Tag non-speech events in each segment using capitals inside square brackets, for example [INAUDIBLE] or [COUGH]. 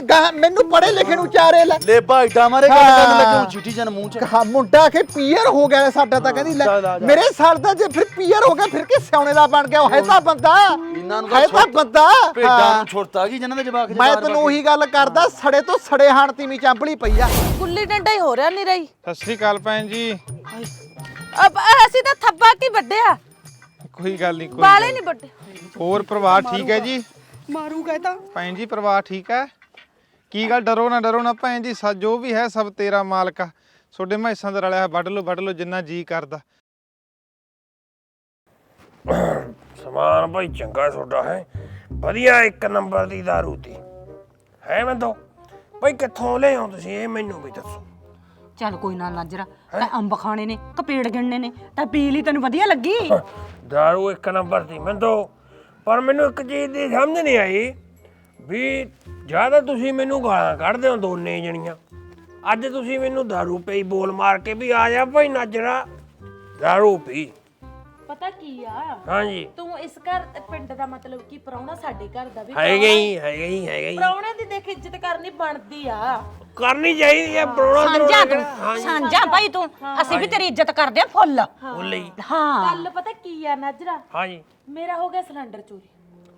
ਗਾਂ ਮੈਨੂੰ ਪੜੇ ਲਿਖੇ ਨੂੰ ਚਾਰੇ ਲੈ। ਲੇਬਾ ਏਡਾ ਮਾਰੇ ਗੱਲ ਕਰਨ ਹਾਂ। ਲੱਗੇ ਚੀਟੀ ਜਨ ਮੂੰਹ ਚ। ਕਹਾ ਮੁੰਡਾ ਕਿ ਪੀਅਰ ਹੋ ਗਿਆ ਸਾਡਾ ਤਾਂ ਕਹਿੰਦੀ ਲੈ ਚੱਲ ਆ ਜਾ। ਮੇਰੇ ਸਾਲ ਦਾ ਜੇ ਫਿਰ ਪੀਅਰ ਹੋ ਗਿਆ ਫਿਰ ਕਿ ਸਿਆਉਣੇ ਦਾ ਬਣ ਗਿਆ? ਉਹ ਹੈ ਤਾਂ ਬੰਦਾ। ਇਹਨਾਂ ਨੂੰ ਹੈ ਤਾਂ ਛੁੱਟ- ਬੰਦਾ। ਭੇਡਾਂ ਹਾਂ। ਨੂੰ ਛੁੱਟਤਾ ਗਈ ਜਿਨ੍ਹਾਂ ਦੇ ਜਵਾਕ ਮੈਂ ਤੈਨੂੰ ਉਹੀ ਗੱਲ ਕਰਦਾ ਸੜੇ ਤੋਂ ਸੜੇ ਹਾਣ ਤੀਵੀਂ ਚਾਂਪਲੀ ਪਈ ਆ। ਗੁੱਲੀ ਡੰਡਾ ਹੀ ਹੋ ਰਿਹਾ ਨਹੀਂ ਰਹੀ। ਸਤਿ ਸ੍ਰੀ ਅਕਾਲ ਭੈਣ ਜੀ। ਅਬ ਅਸੀਂ ਤਾਂ ਥੱਬਾ ਕੀ ਵੱਡਿਆ ਕੋਈ ਗੱਲ ਨਹੀਂ ਕੋਈ ਵਾਲੇ ਗੱਲ ਨਹੀਂ ਵੱਡੇ। ਹੋਰ ਪਰਿਵਾਰ ਠੀਕ ਹੈ ਜੀ? ਮਾਰੂਗਾ ਤਾਂ। ਭੈਣ ਜੀ ਪਰਿਵਾਰ ਠੀਕ ਹੈ? ਕੀ ਗੱਲ? ਡਰੋ ਨਾ ਡਰੋ ਨਾ ਭੈਣ ਜੀ ਸਭ ਜੋ ਵੀ ਹੈ ਸਭ ਤੇਰਾ ਮਾਲਕ ਆ। ਤੁਹਾਡੇ ਮਹਿਸਾਂ ਦਾ ਰਲਿਆ ਵੱਢ ਲਓ ਵੱਢ ਲਓ ਜਿੰਨਾ ਜੀ ਕਰਦਾ। ਸਮਾਨ ਭਾਈ ਚੰਗਾ ਤੁਹਾਡਾ ਹੈ। ਵਧੀਆ ਇੱਕ ਨੰਬਰ ਦੀ ਦਾਰੂ ਤੀ ਹੈ ਮੈਂ ਦੋ ਭਾਈ ਕਿੱਥੋਂ ਲਿਆਓ ਤੁਸੀਂ? ਇਹ ਮੈਨੂੰ ਵੀ ਦੱਸੋ। ਚੱਲ ਕੋਈ ਨਾ ਨਾਜਰਾ ਤਾਂ ਅੰਬ ਖਾਣੇ ਨੇ ਕਪੇੜ ਗਿਣਨੇ ਨੇ ਤਾਂ ਪੀ ਲਈ ਤੈਨੂੰ ਵਧੀਆ ਲੱਗੀ। ਦਾਰੂ ਇੱਕ ਨੰਬਰ ਦੀ ਮੈਂ ਦੋ ਪਰ ਮੈਨੂੰ ਇੱਕ ਚੀਜ਼ ਦੀ ਸਮਝ ਨਹੀਂ ਆਈ। ਵੀ ਜ਼ਿਆਦਾ ਤੁਸੀਂ ਮੈਨੂੰ ਗਾਲਾਂ ਕੱਢਦੇ ਹੋ ਦੋਨੇ ਜਣੀਆਂ। ਅੱਜ ਤੁਸੀਂ ਮੈਨੂੰ ਦਾਰੂ ਪਈ ਬੋਲ ਮਾਰ ਕੇ ਵੀ ਆ ਜਾ ਭਾਈ ਨਾਜਰਾ। ਦਾਰੂ ਪੀ। ਪਤਾ ਕੀ ਆ? ਹਾਂਜੀ। ਤੂੰ ਇਸ ਘਰ ਪਿੰਡ ਦਾ ਮਤਲਬ ਕੀ ਪਰਾਉਣਾ ਸਾਡੇ ਘਰ ਦਾ ਵੀ ਹੈਗੇ ਹੀ। ਹੈਗੇ ਹੀ ਹੈਗੇ ਹੀ ਪਰਾਉਣੇ ਦੀ ਦੇਖ ਇੱਜ਼ਤ ਕਰਨੀ ਬਣਦੀ ਆ। ਕਰਨੀ ਚਾਹੀਦੀ ਹੈ ਬਰੋਣਾ ਸਾਂਝਾ ਤੂੰ ਸਾਂਝਾ ਭਾਈ ਤੂੰ ਅਸੀਂ ਵੀ ਤੇਰੀ ਇੱਜ਼ਤ ਕਰਦੇ ਆ ਫੁੱਲ। ਬੋਲੇ ਹੀ। ਹਾਂ। ਗੱਲ ਪਤਾ ਕੀ ਆ ਨਾਜਰਾ? ਹਾਂਜੀ। ਮੇਰਾ ਹੋ ਗਿਆ ਸਿਲੰਡਰ ਚੋਰੀ।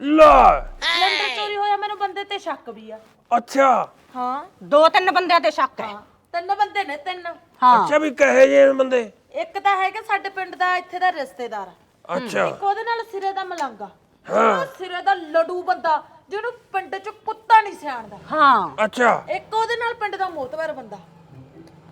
ਲਾ। ਸਿਲੰਡਰ ਚੋਰੀ ਹੋਇਆ ਮੈਨੂੰ ਬੰਦੇ ਤੇ ਸ਼ੱਕ ਵੀ ਆ। ਅੱਛਾ। ਹਾਂ। ਦੋ ਤਿੰਨ ਬੰਦਿਆਂ ਤੇ ਸ਼ੱਕ ਹੈ। ਤਿੰਨ ਬੰਦੇ ਨੇ ਤਿੰਨ। ਹਾਂ। ਅੱਛਾ ਵੀ ਕਹੇ ਜੇ ਬੰਦੇ? ਇੱਕ ਤਾਂ ਹੈਗਾ ਸਾਡੇ ਪਿੰਡ ਦਾ ਇੱਥੇ ਦਾ ਰਿਸ਼ਤੇਦਾਰ। ਅੱਛਾ। ਇੱਕ ਉਹਦੇ ਨਾਲ ਸਿਰੇ ਦਾ ਮਲੰਗਾ ਉਹ ਸਿਰੇ ਦਾ ਲੜੂ ਬੰਦਾ ਜਿਹਨੂੰ ਪਿੰਡ 'ਚ ਕੁੱਤਾ ਨਹੀਂ ਸਿਆਣਦਾ। ਹਾਂ। ਅੱਛਾ। ਇੱਕ ਉਹਦੇ ਨਾਲ ਪਿੰਡ ਦਾ ਮੋਤਬਰ ਬੰਦਾ।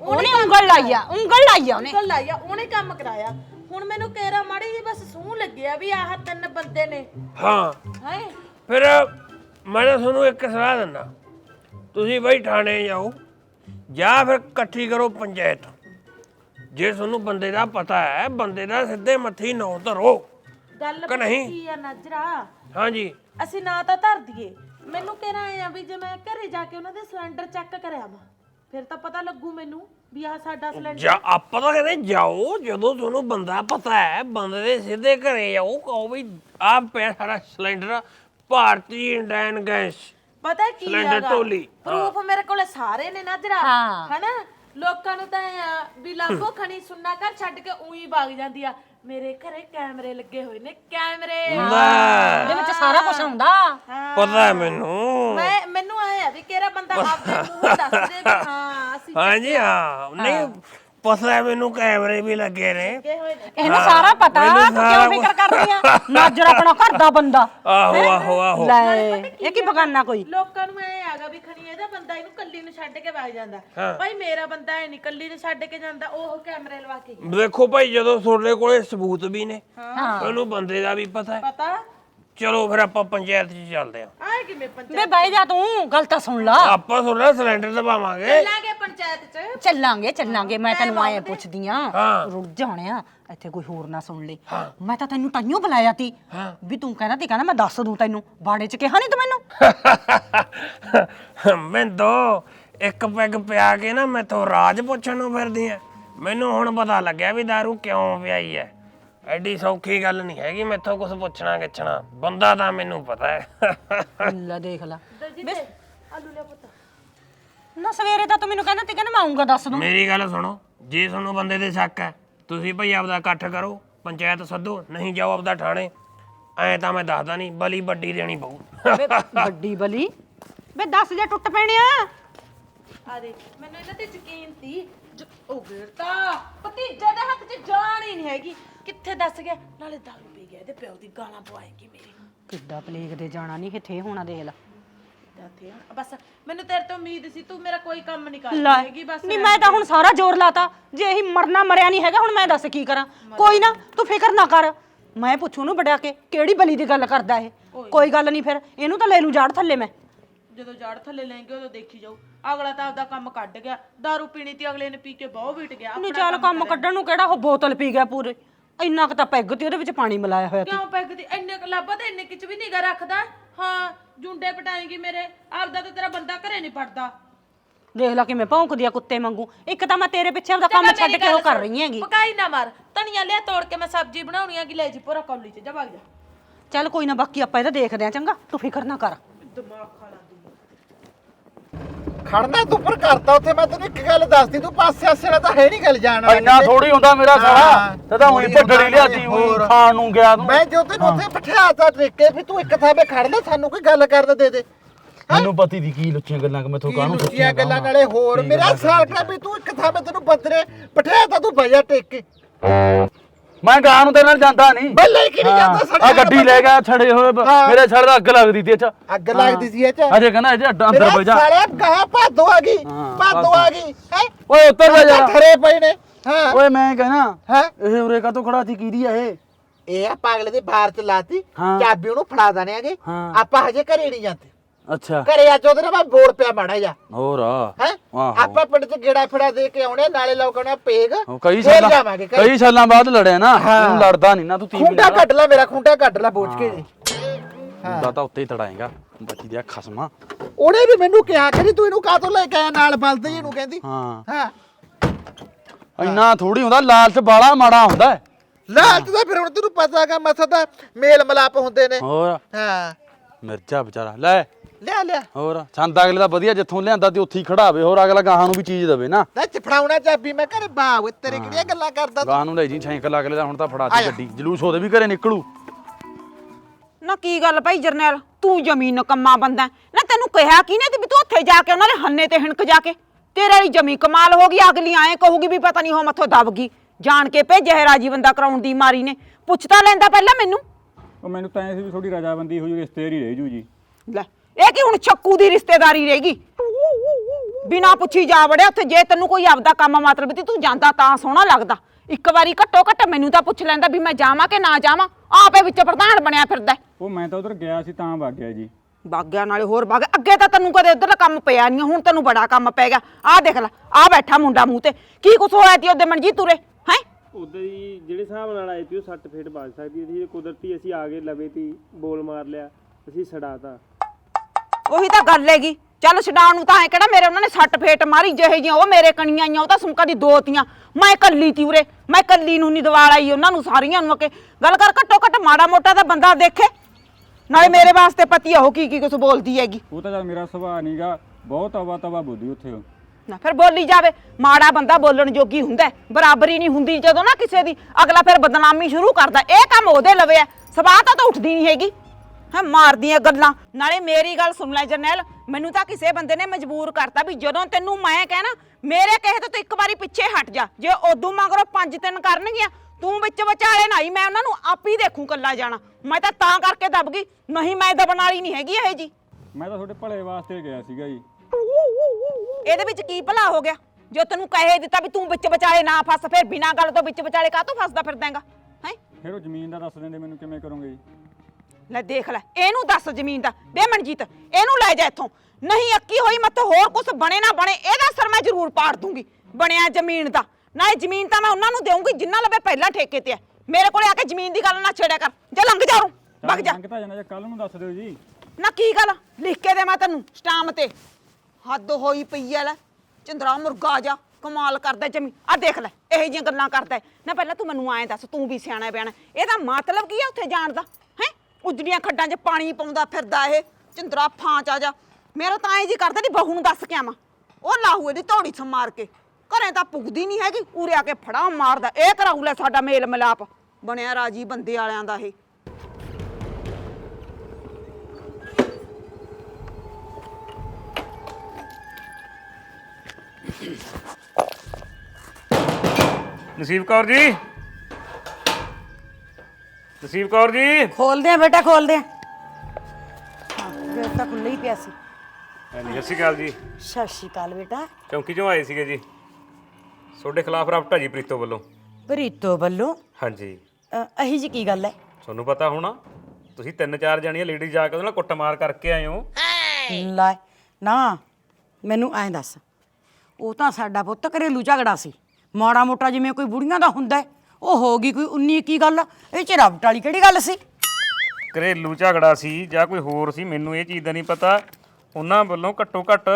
ਉਹਨੇ ਉਂਗਲ ਲਾਈ ਆ ਉਂਗਲ ਲਾਈ ਆ ਉਹਨੇ। ਗੱਲ ਆਈ ਆ ਉਹਨੇ ਕੰਮ ਕਰਾਇਆ। ਹੁਣ ਮੈਨੂੰ ਕੇਰਾ ਮਾੜੀ ਜੀ ਬਸ ਸੂਹ ਲੱਗਿਆ ਵੀ ਆਹ ਤਿੰਨ ਬੰਦੇ ਨੇ। ਹਾਂ। ਹੈ? ਫਿਰ ਮੈਂ ਤੁਹਾਨੂੰ ਇੱਕ ਸਲਾਹ ਦਿੰਦਾ। ਤੁਸੀਂ ਬਈ ਥਾਣੇ ਜਾਓ। ਜਾਂ ਫਿਰ ਇਕੱਠੀ ਕਰੋ ਪੰਚਾਇਤ। ਜੇ ਤੁਹਾਨੂੰ ਬੰਦੇ ਦਾ ਪਤਾ ਹੈ ਬੰਦੇ ਦਾ ਸਿੱਧੇ ਮੱਥੀ ਨੌ ਧਰੋ। ਗੱਲ ਕਿ ਨਹੀਂ? ਕੀ ਆ ਨਜਰਾ। ਹਾਂਜੀ। ਅਸੀਂ ਨਾ ਤਾਂ ਧਰ ਦਈਏ। ਮੈਨੂੰ ਕਹਿਣਾ ਆ ਵੀ ਜੇ ਮੈਂ ਘਰੇ ਜਾ ਕੇ ਉਹਨਾਂ ਦੇ ਸਿਲੰਡਰ ਚੈੱਕ ਕਰਿਆ ਵਾ ਫਿਰ ਤਾਂ ਪਤਾ ਲੱਗੂ ਮੈਨੂੰ। ਵੀ ਆਹ ਸਾਡਾ ਸਿਲੰਡਰ ਜਾਂ ਆਪਾਂ ਤਾਂ ਕਹਿੰਦੇ ਜਾਓ ਜਦੋਂ ਤੁਹਾਨੂੰ ਬੰਦਾ ਪਤਾ ਹੈ ਬੰਦੇ ਦੇ ਸਿੱਧੇ ਘਰੇ ਜਾਓ ਕਹੋ ਵੀ ਆਹ ਪਿਆ ਸਾਡਾ ਸਿਲੰਡਰ ਭਾਰਤੀ ਇੰਡੀਅਨ ਗੈਸ। ਪਤਾ ਕੀ ਸਿਲੰਡਰ ਹੈਗਾ? ਢੋਲੀ। ਪ੍ਰੂਫ ਮੇਰੇ ਕੋਲੇ ਸਾਰੇ ਨੇ ਨਜਰਾ ਹਾਂ। ਹਨਾ? ਲੋਕਾਂ ਨੂੰ ਤਾਂ ਆ ਵੀ ਲਾਗੋ ਖਣੀ ਸੁਣਨਾ ਘਰ ਛੱਡ ਕੇ ਉਹੀ ਵਗ ਜਾਂਦੀ ਆ। ਮੇਰੇ ਘਰੇ ਕੈਮਰੇ ਲੱਗੇ ਹੋਏ ਨੇ ਕੈਮਰੇ। ਉਹਦੇ ਵਿੱਚ ਸਾਰਾ ਕੁਝ ਆਉਂਦਾ ਪਤਾ ਹੈ ਮੈਨੂੰ। ਮੈਂ ਮੈਨੂੰ ਆਏ ਆ ਵੀ ਕਿਹੜਾ ਬੰਦਾ [LAUGHS] ਆਪਦੇ ਮੂੰਹ ਦੱਸ ਦੇ ਵੀ ਹਾਂ। ਹਾਂਜੀ ਹਾਂ। ਨਹੀਂ ਹੈ। ਮੈਨੂੰ ਕੈਮਰੇ ਵੀ ਲੱਗੇ ਨੇ। ਇਹਨੂੰ ਸਾਰਾ ਪਤਾ ਤੂੰ ਕਿਉਂ ਫਿਕਰ ਕਰਦੀ ਆ? [LAUGHS] ਨਾਜਰ ਆਪਣਾ ਘਰ ਦਾ ਬੰਦਾ। ਆਹੋ ਆਹੋ ਆਹੋ। ਲੈ ਇਹ ਕੀ ਬਗਾਨਾ ਕੋਈ? ਲੋਕਾਂ ਨੂੰ ਐ ਆਗਾ ਵੀ ਖਣੀ ਇਹਦਾ ਬੰਦਾ ਇਹਨੂੰ ਕੱਲੀ ਨੂੰ ਛੱਡ ਕੇ ਵਗ ਜਾਂਦਾ। ਭਾਈ ਮੇਰਾ ਬੰਦਾ ਐ ਨਹੀਂ ਕੱਲੀ ਨੂੰ ਛੱਡ ਕੇ ਜਾਂਦਾ ਉਹ ਕੈਮਰੇ ਲਵਾ ਕੇ। ਦੇਖੋ ਭਾਈ ਜਦੋਂ ਤੁਹਾਡੇ ਕੋਲੇ ਸਬੂਤ ਵੀ ਨੇ ਤੁਹਾਨੂੰ ਬੰਦੇ ਦਾ ਵੀ ਪਤਾ ਹੈ। ਪਤਾ? ਚਲੋ ਫਿਰ ਆਪਾਂ ਪੰਚਾਇਤ 'ਚ ਚੱਲਦੇ ਹਾਂ। ਆਏ ਕਿਵੇਂ ਪੰਚਾਇਤ? ਬੇ ਬਹਿ ਜਾ ਤੂੰ ਗੱਲ ਤਾਂ ਸੁਣ ਲਾ। ਆਪਾਂ ਤੁਹਾਡਾ ਸਿਲੰਡਰ ਦਬਾਵਾਂਗੇ। ਲਾਗੇ ਪੰਚਾਇਤ ਚ? ਚੱਲਾਂਗੇ ਚੱਲਾਂਗੇ ਮੈਂ ਤੈਨੂੰ ਆਏ ਪੁੱਛਦੀ ਆ। ਹਾਂ। ਰੁੱਝ ਜਾਣਿਆ ਇੱਥੇ ਕੋਈ ਹੋਰ ਨਾ ਸੁਣ ਲੇ। ਮੈਂ ਤਾਂ ਤੈਨੂੰ ਤਾਈਓ ਬੁਲਾਇਆ ਤੀ। ਵੀ ਤੂੰ ਕਹਿੰਦਾ ਤੀ ਕਹਿੰਦਾ ਮੈਂ ਦੱਸ ਦੂੰ ਤੈਨੂੰ ਬਾੜੇ 'ਚ ਕਿਹਾ ਨਹੀਂ ਤੂੰ ਮੈਨੂੰ? [LAUGHS] ਮੈਂ ਦੋ ਇੱਕ ਪੈਗ ਪਿਆ ਕੇ ਨਾ ਮੈਥੋਂ ਰਾਜ ਪੁੱਛਣ ਨੂੰ ਫਿਰਦੀ ਆ। ਮੈਨੂੰ ਹੁਣ ਪਤਾ ਲੱਗਿਆ ਵੀ दारू ਕਿਉਂ ਪਿਆਈ ਹੈ ਐਡੀ ਸੌਖੀ ਗੱਲ ਨਹੀਂ ਹੈਗੀ ਮੈਥੋਂ ਕੁਝ ਪੁੱਛਣਾ ਗਿੱਛਣਾ ਬੰਦਾ ਤਾਂ ਮੈਨੂੰ ਪਤਾ ਹੈ। ਲੈ ਦੇਖ ਲੈ। ਆਲੂ ਲਿਆ ਪੁੱਤ। ਨਾ ਸਵੇਰੇ ਤਾਂ ਤੂੰ ਮੈਨੂੰ ਕਹਿੰਦਾ ਤੀ ਕਹਿੰਦਾ ਮੈਂ ਆਉਂਗਾ ਦੱਸ ਦੂੰ। ਮੇਰੀ ਗੱਲ ਸੁਣੋ ਜੇ ਤੁਹਾਨੂੰ ਬੰਦੇ ਦੇ ਸ਼ੱਕ ਹੈ ਤੁਸੀਂ ਭਈ ਆਪਦਾ ਇਕੱਠ ਕਰੋ ਪੰਚਾਇਤ ਸੱਦੋ ਨਹੀਂ ਜਾਓ ਆਪਦਾ ਥਾਣੇ ਐ ਤਾਂ ਮੈਂ ਦੱਸਦਾ ਨਹੀਂ ਬਲੀ ਵੱਡੀ ਦੇਣੀ ਪਊ। ਬੇ ਵੱਡੀ ਬਲੀ? ਬੇ 10 ਜੇ ਟੁੱਟ ਪੈਣਿਆ ਆ। ਦੇ ਮੈਨੂੰ ਇਹਨਾਂ ਤੇ ਯਕੀਨ ਸੀ ਜ- ਉਹ ਗਿਰਤਾ ਭਤੀਜੇ ਦੇ ਹੱਥ 'ਚ ਜਾਨ ਹੀ ਨਹੀਂ ਹੈਗੀ। ਕਿੱਥੇ ਦੱਸ ਗਿਆ? ਨਾਲੇ ਦਾਰੂ ਪੀ ਗਿਆ ਇਹਦੇ ਪਿਓ ਦੀ ਗਾਲਾਂ ਪਵਾਏਗੀ ਮੇਰੀ। ਕਿੱਡਾ ਪਲੇਗ ਦੇ ਜਾਣਾ ਨਹੀਂ ਕਿੱਥੇ ਹੋਣਾ ਦੇਖ ਲੈ। ਬਸ ਮੈਨੂੰ ਤੇਰੇ ਤੋਂ ਉਮੀਦ ਸੀ ਤੂੰ ਮੇਰਾ ਕੋਈ ਕੰਮ ਨਹੀਂ ਕਰਦੀ ਹੈਗੀ ਬਸ ਨਹੀਂ ਮੈਂ ਤਾਂ ਹੁਣ ਸਾਰਾ ਜ਼ੋਰ ਲਾਤਾ। ਜੇ ਇਹੀ ਮਰਨਾ ਮਰਿਆ ਨਹੀਂ ਹੈਗਾ ਹੁਣ ਮੈਂ ਦੱਸ ਕੀ ਕਰਾਂ? ਕੋਈ ਨਾ ਤੂੰ ਫਿਕਰ ਨਾ ਕਰ। ਮੈਂ ਪੁੱਛੂ ਨੂੰ ਬੜਿਆ ਕੇ ਕਿਹੜੀ ਬਲੀ ਦੀ ਗੱਲ ਕਰਦਾ ਇਹ? ਕੋਈ ਗੱਲ ਨਹੀਂ ਫਿਰ ਇਹਨੂੰ ਤਾਂ ਲੈ ਲੂ ਜਾੜ ਥੱਲੇ ਮੈਂ। ਜਦੋਂ ਜੜ ਥੱਲੇ ਲੈਂਗੇ ਉਦੋਂ ਦੇਖੀ ਜਾਊ। ਅਗਲਾ ਤਾਂ ਆਪਦਾ ਕੰਮ ਕੱਢ ਗਿਆ ਦਾਰੂ ਪੀਣੀ ਤੇ ਅਗਲੇ ਨੇ ਪੀ ਕੇ ਬਹੁ ਵੀਟ ਗਿਆ ਨਹੀਂ ਚੱਲ ਕੰਮ ਕੱਢਣ ਨੂੰ ਕਿਹੜਾ ਉਹ ਬੋਤਲ ਪੀ ਗਿਆ ਪੂਰੇ? ਇੰਨਾ ਕੁ ਤਾਂ ਪੈਗ ਤੇ ਉਹਦੇ ਵਿੱਚ ਪਾਣੀ ਮਿਲਾਇਆ ਹੋਇਆ ਕਿਉਂ ਪੈਗਦੀ ਇੰਨੇ ਕੁ ਲੱਭਾ ਤੇ ਇੰਨੇ ਕਿਚ ਵੀ ਨਿਗਾ ਰੱਖਦਾ? ਹਾਂ ਜੁੰਡੇ ਪਟਾਏਗੀ ਮੇਰੇ। ਆਪਦਾ ਤਾਂ ਤੇਰਾ ਬੰਦਾ ਘਰੇ ਨਹੀਂ ਪੜਦਾ ਦੇਖ ਲੈ ਕਿਵੇਂ ਭੌਂਕਦੀ ਆ ਕੁੱਤੇ ਵਾਂਗੂ। ਇੱਕ ਤਾਂ ਮੈਂ ਤੇਰੇ ਪਿੱਛੇ ਆਪਦਾ ਕੰਮ ਛੱਡ ਕੇ ਉਹ ਕਰ ਰਹੀ ਹੈਗੀ। ਪਕਾਈ ਨਾ ਮਾਰ। ਧਨੀਆ ਲਿਆ ਤੋੜ ਕੇ ਮੈਂ ਸਬਜ਼ੀ ਬਣਾਉਣੀ ਹੈਗੀ। ਲੈ ਜੀ ਪੂਰਾ ਕੌਲੀ ਚ ਜਾ ਵਗ ਜਾ। ਚੱਲ ਕੋਈ ਨਾ ਬਾਕੀ ਆਪਾਂ ਇਹਦਾ ਦੇਖਦੇ ਆ ਚੰਗਾ। ਤੂੰ ਫਿਕਰ ਨਾ ਕਰ। ਦਿਮਾਗ ਖੜਨਾ ਤੂੰ ਪਰ ਕਰਤਾ ਉੱਥੇ ਮੈਂ ਤੈਨੂੰ ਇੱਕ ਗੱਲ ਦੱਸਦੀ ਤੂੰ ਪਾਸੇ ਆਸੇ ਨਾਲ ਤਾਂ ਹੈ ਨਹੀਂ ਗੱਲ ਜਾਣ ਵਾਲੀ। ਇੰਨਾ ਥੋੜੀ ਹੁੰਦਾ ਮੇਰਾ ਸਾਲਾ ਹਾਂ, ਤੇ ਤਾਂ ਉਹੀ ਭੱਡੜੀ ਲਿਆਤੀ ਉਹੀ ਹੋਰ। ਖਾਣ ਨੂੰ ਗਿਆ ਤੂੰ। ਮੈਂ ਜੋ ਤੈਨੂੰ ਉੱਥੇ ਬਿਠਾਤਾ ਟ੍ਰਿੱਕੇ ਵੀ ਤੂੰ ਇੱਕ ਥਾਂ 'ਤੇ ਖੜਨਾ ਸਾਨੂੰ ਕੋਈ ਗੱਲ ਕਰਨ ਦੇ ਦੇ। ਮੈਨੂੰ ਪਤੀ ਦੀ ਕੀ ਲੁੱਚੀਆਂ ਗੱਲਾਂ ਕਿ ਮੈਥੋਂ ਕਾਹਨੂੰ ਲੁੱਚੀਆਂ ਗੱਲਾਂ ਨਾਲੇ ਹੋਰ ਮੇਰਾ ਸਾਲ ਕਾ ਵੀ ਤੂੰ ਇੱਕ ਥਾਂ 'ਤੇ ਤੈਨੂੰ ਬੰਦਰੇ ਬਿਠਾਤਾ ਤੂੰ ਬਜਾ ਟੇਕ ਕੇ ਮੈਂ ਗਾਂ ਨੂੰ ਤੇਰੇ ਨਾਲ ਜਾਂਦਾ ਨਹੀਂ। ਬੱਲੇ ਕਿ ਨਹੀਂ ਜਾਂਦਾ ਆ ਗੱਡੀ ਲੈ ਗਿਆ ਛੜੇ ਹੋਏ ਬ- ਹਾਂ। ਮੇਰੇ ਛੜ ਦਾ ਅੱਗ ਲੱਗਦੀ ਤੀ ਅੱਛਾ ਅੱਗ ਲੱਗਦੀ ਸੀ ਇਹ 'ਚ। ਅਜੇ ਕਹਿੰਦਾ ਇਹ 'ਚ ਅੱਡਾ ਅੰਦਰ ਵਜਾ ਸਾਲਿਆ ਕਹਾ ਭਾਦੋ ਆ ਗਈ ਹਾਂ, ਭਾਦੋ ਆ ਗਈ ਹੈ? ਓਏ ਉੱਤਰ ਜਾ ਜਰਾ। ਖਰੇ ਪਏ ਨੇ ਹਾਂ। ਓਏ ਮੈਂ ਕਹਿਣਾ ਹੈ। ਇਹ ਉਰੇ ਕਾ ਤੋਂ ਖੜਾ ਸੀ ਕੀਦੀ ਆ ਇਹ? ਇਹ ਆ ਪਾਗਲੇ ਦੇ ਬਾਹਰ ਚ ਲਾਤੀ ਹਾਂ। ਚਾਬੀ ਉਹਨੂੰ ਫੜਾ ਦਣੇਗੇ ਹਾਂ। ਆਪਾਂ ਹਜੇ ਘਰੇ ਨਹੀਂ ਜਾਂਦੇ। ਅੱਛਾ। ਘਰੇ ਉਹਦੇ ਨਾਲ ਮੈਂ ਬੋਲ ਪਿਆ ਮਾੜਾ ਜਾ ਹੋਰ। ਆ ਹੈ? ਆਹੋ। ਆਪਾਂ ਪਿੰਡ ਚ ਗੇੜਾ ਫੜਾ ਦੇ ਕੇ ਆਉਣੇ ਨਾਲੇ ਲੋਕਾਂ ਨੇ ਪੇਗ। ਉਹ ਕਈ ਫੇਰ ਸਾਲਾਂ ਜਾਵਾਂਗੇ ਘਰੇ। ਕਈ ਸਾਲਾਂ ਬਾਅਦ ਲੜਿਆ ਨਾ। ਹਾਂ। ਤੂੰ ਲੜਦਾ ਨਹੀਂ ਨਾ ਤੂੰ ਤੀਵੀਂ ਖੁੰਡਾ ਕੱਢ ਲੈ ਮੇਰਾ ਖੁੰਡਾ ਕੱਢ ਲੈ ਬੋਚ ਕੇ। ਜੀ ਦਾ ਤਾਂ ਉੱਤੇ ਹੀ ਤੜਾਏਗਾ। ਬੱਚੀ ਦਿਆ ਖਸਮਾ। ਉਹਨੇ ਵੀ ਮੈਨੂੰ ਕਿਹਾ ਕਿ ਤੂੰ ਇਹਨੂੰ ਕਾਹਤੋਂ ਲੈ ਕੇ ਆਇਆ? ਨਾਲ ਬਲਦ ਜੀ ਨੂੰ ਕਹਿੰਦੀ। ਹਾਂ। ਹਾਂ। ਇੰਨਾ ਥੋੜੀ ਹੁੰਦਾ ਲਾਲਚ ਬਾਲਾ ਮਾੜਾ ਹੁੰਦਾ। ਹੈ। ਲਾਲਚ ਦਾ ਫਿਰ ਹੁਣ ਤੈਨੂੰ ਪਤਾ ਹੈਗਾ ਮਸਾ ਤਾਂ ਮੇਲ ਮਲਾਪ ਹੁੰਦੇ ਨੇ। ਹੋਰ। ਹਾਂ। ਮਿਰਚਾ ਵਿਚਾਰਾ। ਲੈ ਲਿਆ ਲਿਆ। ਹੋਰ ਛੰਦ ਅਗਲੇ ਦਾ ਵਧੀਆ ਜਿੱਥੋਂ ਲਿਆਂਦਾ ਤੇ ਉੱਥੇ ਹੀ ਖੜਾਵੇ ਹੋਰ ਅਗਲਾ ਗਾਹਾਂ ਨੂੰ ਵੀ ਚੀਜ਼ ਦੇਵੇ ਨਾ। ਲੈ ਚਫੜਾਉਣਾ ਚਾਬੀ ਮੈਂ ਘਰੇ ਬਾਵੇ ਤੇਰੇ ਕਿਹੜੀਆਂ ਗੱਲਾਂ ਕਰਦਾ ਤੂੰ? ਗਾਹਾਂ ਨੂੰ ਲੈ ਜੀ ਸਾਈਕਲ ਅਗਲੇ ਦਾ ਹੁਣ ਤਾਂ ਫੜਾਤੀ ਗੱਡੀ। ਜਲੂਸ ਉਹਦੇ ਵੀ ਘਰੇ ਨਿਕਲੂ। ਨਾ ਕੀ ਗੱਲ ਭਾਈ ਜਰਨੈਲ? ਤੂੰ ਜ਼ਮੀਨ ਕੰਮਾ ਬੰਦਾ ਹੈ। ਨਾ ਤੈਨੂੰ ਕਿਹਾ ਕਿਨੇ ਤੇ ਵੀ ਤੂੰ ਉੱਥੇ ਜਾ ਕੇ ਉਹਨਾਂ ਦੇ ਹੰਨੇ ਤੇ ਹਿਣਕ ਜਾ ਕੇ। ਤੇਰੇ ਵਾਲੀ ਜਮੀ ਕਮਾਲ ਹੋ ਗਈ ਅਗਲੀ ਐਂ ਕਹੂਗੀ ਵੀ ਪਤਾ ਨਹੀਂ ਹੋ ਮੱਥੋਂ ਦਬ ਗਈ। ਜਾਣ ਕੇ ਭੇਜਿਆ ਹੈ ਰਾਜੀ ਬੰਦਾ ਕਰਾਉਣ ਦੀ ਮਾਰੀ ਨੇ। ਪੁੱਛ ਤਾਂ ਲੈਂਦਾ ਪਹਿਲਾਂ ਮੈਨੂੰ। ਉਹ ਮੈਨੂੰ ਤਾਂ ਐ ਸੀ ਵੀ ਥੋੜੀ ਰਜਾਬੰਦੀ ਹੋਈ ਰਿਸ਼ਤੇਦਾਰੀ ਰਹਿ ਜੂ ਜੀ। ਲੈ ਇਹ ਕੀ ਹੁਣ ਚੱਕੂ ਦੀ ਰਿਸ਼ਤੇਦਾਰੀ ਰਹੇਗੀ ਬਿਨਾ ਪੁੱਛੀ ਜਾ ਵੜਿਆ ਉੱਥੇ ਜੇ ਤੈਨੂੰ ਕੋਈ ਆਪਦਾ ਕੰਮ ਮਤਲਬ ਤੇ ਤੂੰ ਜਾਂਦਾ ਤਾਂ ਸੋਹਣਾ ਲੱਗਦਾ। ਇੱਕ ਵਾਰੀ ਘੱਟੋ ਘੱਟ ਮੈਨੂੰ ਤਾਂ ਪੁੱਛ ਲੈਂਦਾ ਵੀ ਮੈਂ ਜਾਵਾਂ ਕਿ ਨਾ ਜਾਵਾਂ? ਆਪੇ ਵਿੱਚ ਪ੍ਰਧਾਨ ਬਣਿਆ ਫਿਰਦਾ। ਉਹ ਮੈਂ ਤਾਂ ਉਧਰ ਗਿਆ ਸੀ ਤਾਂ ਵਗ ਗਿਆ ਜੀ। ਬਾਗਿਆ ਨਾਲੇ ਹੋਰ ਬਾਗ ਅੱਗੇ ਤਾਂ ਤੈਨੂੰ ਕਦੇ ਉਧਰ ਕੰਮ ਪਿਆ ਨਹੀਂ ਹੁਣ ਤੈਨੂੰ ਬੜਾ ਕੰਮ ਪੈ ਗਿਆ। ਆਹ ਦੇਖ ਲੈ ਆਹ ਬੈਠਾ ਮੁੰਡਾ ਮੂੰਹ ਤੇ। ਕੀ ਕੁਛ ਹੋਇਆ ਤੀ ਉਹਦੇ ਮਨਜੀਤ ਤੁਰੇ ਹੈ? ਉਧਰ ਹੀ ਜਿਹੜੇ ਹਿਸਾਬ ਨਾਲ ਆਏ ਤੀ ਉਹ ਸੱਟ ਫੇਟ ਵੱਜ ਸਕਦੀ ਸੀ ਕੁਦਰਤੀ ਅਸੀਂ ਆ ਗਏ ਲਵੇ ਤੀ ਬੋਲ ਮਾਰ ਲਿਆ ਅਸੀਂ ਛਡਾਤਾ ਉਹੀ ਤਾਂ ਗੱਲ ਹੈਗੀ। ਚੱਲ ਛਡਾਉਣ ਨੂੰ ਤਾਂ ਐ ਕਿਹੜਾ ਮੇਰੇ ਉਹਨਾਂ ਨੇ ਸੱਟ ਫੇਟ ਮਾਰੀ ਜਿਹੇ ਜਿਹੀਆਂ ਉਹ ਮੇਰੇ ਕਣੀਆਂ ਆਈਆਂ ਉਹ ਤਾਂ ਸੁਮਕਾ ਦੀ ਦੋ ਤੀਆਂ। ਮੈਂ ਕੱਲੀ ਤੀ ਉਰੇ ਮੈਂ ਕੱਲੀ ਨੂੰ ਨਹੀਂ ਦਵਾਲ ਆਈ ਉਹਨਾਂ ਨੂੰ ਸਾਰੀਆਂ ਨੂੰ ਕਿ ਗੱਲ ਕਰ ਘੱਟੋ ਘੱਟ ਮਾੜਾ ਮੋਟਾ ਤਾਂ ਬੰਦਾ ਦੇਖੇ। ਨਾਲੇ ਮੇਰੇ ਵਾਸਤੇ ਪਤੀ ਆ ਉਹ ਕੀ ਕੀ ਕੁਛ ਬੋਲਦੀ ਹੈਗੀ। ਉਹ ਤਾਂ ਜਦ ਮੇਰਾ ਸੁਭਾਅ ਨਹੀਂਗਾ ਬਹੁਤ ਤਵਾ ਤਵਾ ਬੁੱਧੀ ਉੱਥੇ ਉਹ। ਨਾ ਫਿਰ ਬੋਲੀ ਜਾਵੇ। ਮਾੜਾ ਬੰਦਾ ਬੋਲਣ ਜੋਗੀ ਹੁੰਦਾ ਹੈ, ਬਰਾਬਰੀ ਨਹੀਂ ਹੁੰਦੀ ਜਦੋਂ ਨਾ ਕਿਸੇ ਦੀ। ਅਗਲਾ ਫਿਰ ਬਦਨਾਮੀ ਸ਼ੁਰੂ ਕਰਦਾ ਇਹ ਕੰਮ ਉਹਦੇ ਲਵੇ ਐ ਸਵਾਹ ਤਾਂ ਤਾਂ ਉੱਠਦੀ ਨਹੀਂ ਹੈਗੀ। ਹੈ ਮਾਰਦੀਆਂ ਗੱਲਾਂ। ਨਾਲੇ ਮੇਰੀ ਗੱਲ ਸੁਣ ਲੈ ਜਰਨੈਲ ਮੈਨੂੰ ਤਾਂ ਕਿਸੇ ਬੰਦੇ ਨੇ ਮਜਬੂਰ ਕਰਤਾ ਵੀ ਜਦੋਂ ਤੈਨੂੰ ਮੈਂ ਕਹਿਣਾ ਮੇਰੇ ਕਹੇ ਤੋਂ ਤੂੰ ਇੱਕ ਵਾਰੀ ਪਿੱਛੇ ਹਟ ਜਾ। ਜੇ ਉਦੋਂ ਮਗਰੋਂ ਪੰਜ ਤਿੰਨ ਕਰਨਗੀਆਂ ਤੂੰ ਵਿੱਚ ਵਿਚਾਲੇ ਨਾ ਮੈਂ ਉਹਨਾਂ ਨੂੰ ਆਪ ਹੀ ਦੇਖੂ ਕੱਲਾ ਜਾਣਾ। ਮੈਂ ਤਾਂ ਤਾਂ ਕਰਕੇ ਦਬ ਗਈ ਨਹੀਂ ਮੈਂ ਦਬਣ ਵਾਲੀ ਨਹੀਂ ਹੈਗੀ ਇਹ ਜੀ। ਮੈਂ ਤਾਂ ਤੁਹਾਡੇ ਭਲੇ ਵਾਸਤੇ ਗਿਆ ਸੀਗਾ ਜੀ। ਇਹਦੇ ਵਿੱਚ ਕੀ ਭਲਾ ਹੋ ਗਿਆ? ਜੋ ਤੈਨੂੰ ਕਹੇ ਦਿੱਤਾ ਵੀ ਤੂੰ ਵਿੱਚ ਵਿਚਾਲੇ ਨਾ ਫਸ ਫਿਰ ਬਿਨਾਂ ਗੱਲ ਤੋਂ ਵਿੱਚ ਵਿਚਾਲੇ ਕਾਹਤੋਂ ਫਸਦਾ ਫਿਰਦਾਂਗਾ ਹੈ? ਫਿਰ ਉਹ ਜ਼ਮੀਨ ਦਾ ਦੱਸ ਦਿੰਦੇ ਮੈਨੂੰ ਕਿਵੇਂ ਕਰੋਗੇ ਜੀ? ਲੈ ਦੇਖ ਲੈ ਇਹਨੂੰ ਦੱਸ ਜ਼ਮੀਨ ਦਾ। ਬੇ ਮਨਜੀਤ ਇਹਨੂੰ ਲੈ ਜਾ ਇੱਥੋਂ। ਨਹੀਂ ਅੱਕੀ ਹੋਈ ਮੱਥੋਂ ਹੋਰ ਕੁਝ ਬਣੇ ਨਾ ਬਣੇ ਇਹਦਾ ਸਰ ਮੈਂ ਜ਼ਰੂਰ ਪਾੜ ਦੂੰਗੀ ਬਣਿਆ ਜ਼ਮੀਨ ਦਾ। ਨਾ ਇਹ ਜ਼ਮੀਨ ਤਾਂ ਮੈਂ ਉਹਨਾਂ ਨੂੰ ਦੇਵਾਂਗੀ ਜਿੰਨਾ ਲਵੇ ਪਹਿਲਾਂ ਠੇਕੇ ਤੇ ਮੇਰੇ ਕੋਲੇ ਆ ਕੇ ਜ਼ਮੀਨ ਦੀ ਗੱਲ ਨਾ ਛੇੜਿਆ ਕਰ। ਜਾ ਲੰਘ ਜਾ ਵਗ ਜਾ। ਲੰਘ ਤਾਂ ਜਾਣਾ ਜੇ ਕੱਲ ਨੂੰ ਦੱਸ ਦਿਓ ਜੀ। ਨਾ ਕੀ ਗੱਲ ਲਿਖ ਕੇ ਦੇ ਮੈਂ ਤੈਨੂੰ ਸਟਾਮ ਤੇ। ਹੱਦ ਹੋਈ ਪਈ ਐ ਲੈ ਚੰਦਰਾ ਮੁਰਗਾ ਜਾ ਕਮਾਲ ਕਰਦਾ ਜਮੀ ਆ ਦੇਖ ਲੈ ਇਹੋ ਜਿਹੀਆਂ ਗੱਲਾਂ ਕਰਦਾ ਹੈ। ਨਾ ਪਹਿਲਾਂ ਤੂੰ ਮੈਨੂੰ ਐਂ ਦੱਸ ਤੂੰ ਵੀ ਸਿਆਣਾ ਬਿਆਣਾ ਇਹਦਾ ਮਤਲਬ ਕੀ ਆ ਉੱਥੇ ਜਾਣ ਦਾ? ਉਜੜੀਆਂ ਖੱਡਾਂ 'ਚ ਪਾਣੀ ਪਾਉਂਦਾ ਫਿਰਦਾ ਇਹ। ਚੰਦਰਾ ਫਾਂਚ ਆ ਜਾ। ਮੇਰਾ ਤਾਂ ਐਂ ਜੀ ਕਰਦਾ ਨਹੀਂ ਬਹੂ ਨੂੰ ਦੱਸ ਕੇ ਆਵਾਂ। ਉਹ ਲਾਹੂ ਇਹਦੀ ਧੌੜੀ ਸ ਮਾਰ ਕੇ। ਘਰੇ ਤਾਂ ਪੁੱਗਦੀ ਨਹੀਂ ਹੈਗੀ ਉਰੇ ਆ ਕੇ ਫੜਾ ਮਾਰਦਾ। ਇਹ ਕਰਾਊ ਲੈ ਸਾਡਾ ਮੇਲ ਮਿਲਾਪ। ਬਣਿਆ ਰਾਜੀ ਬੰਦੇ ਵਾਲਿਆਂ ਦਾ ਇਹ। ਨਸੀਬ ਕੌਰ ਜੀ। ਨਸੀਬ ਕੌਰ ਜੀ। ਖੋਲਦੇ ਆ ਬੇਟਾ ਖੋਲਦੇ ਆ। ਹਾਂ ਗੇਟ ਤਾਂ ਖੁੱਲ੍ਹਾ ਹੀ ਪਿਆ ਸੀ। ਹਾਂਜੀ ਸਤਿ ਸ਼੍ਰੀ ਅਕਾਲ ਜੀ। ਸਤਿ ਸ਼੍ਰੀ ਅਕਾਲ ਬੇਟਾ। ਚੌਂਕੀ ਚੋਂ ਆਏ ਸੀਗੇ ਜੀ। ਤੁਹਾਡੇ ਖਿਲਾਫ ਰਾਪਟਾ ਜੀ ਪ੍ਰੀਤੋ ਵੱਲੋਂ। ਪ੍ਰੀਤੋ ਵੱਲੋਂ? ਹਾਂਜੀ। ਅ, ਅਹੀ ਜੀ ਕੀ ਗੱਲ ਹੈ ਤੁਹਾਨੂੰ ਪਤਾ ਹੋਣਾ ਤੁਸੀਂ ਤਿੰਨ ਚਾਰ ਜਣੀਆਂ ਲੇਡੀਜ਼ ਜਾ ਕੇ ਉਹਦੇ ਨਾਲ ਕੁੱਟਮਾਰ ਕਰਕੇ ਆਏ ਹੋ। ਲੈ ਨਾ ਮੈਨੂੰ ਐਂ ਦੱਸ। ਉਹ ਤਾਂ ਸਾਡਾ ਪੁੱਤ ਘਰੇਲੂ ਝਗੜਾ ਸੀ। ਮਾੜਾ ਮੋਟਾ ਜਿਵੇਂ ਕੋਈ ਬੁੜੀਆਂ ਦਾ ਹੁੰਦਾ ਹੈ, ਉਹ ਹੋ ਗਈ ਕੋਈ 19 ਕੀ ਗੱਲ ਇਹ ਚ ਰਬਟ ਵਾਲੀ ਕਿਹੜੀ ਗੱਲ ਸੀ? ਘਰੇਲੂ ਝਗੜਾ ਸੀ ਜਾਂ ਕੋਈ ਹੋਰ ਸੀ ਮੈਨੂੰ ਇਹ ਚੀਜ਼ ਦਾ ਨਹੀਂ ਪਤਾ। ਉਹਨਾਂ ਵੱਲੋਂ ਘੱਟੋ ਘੱਟ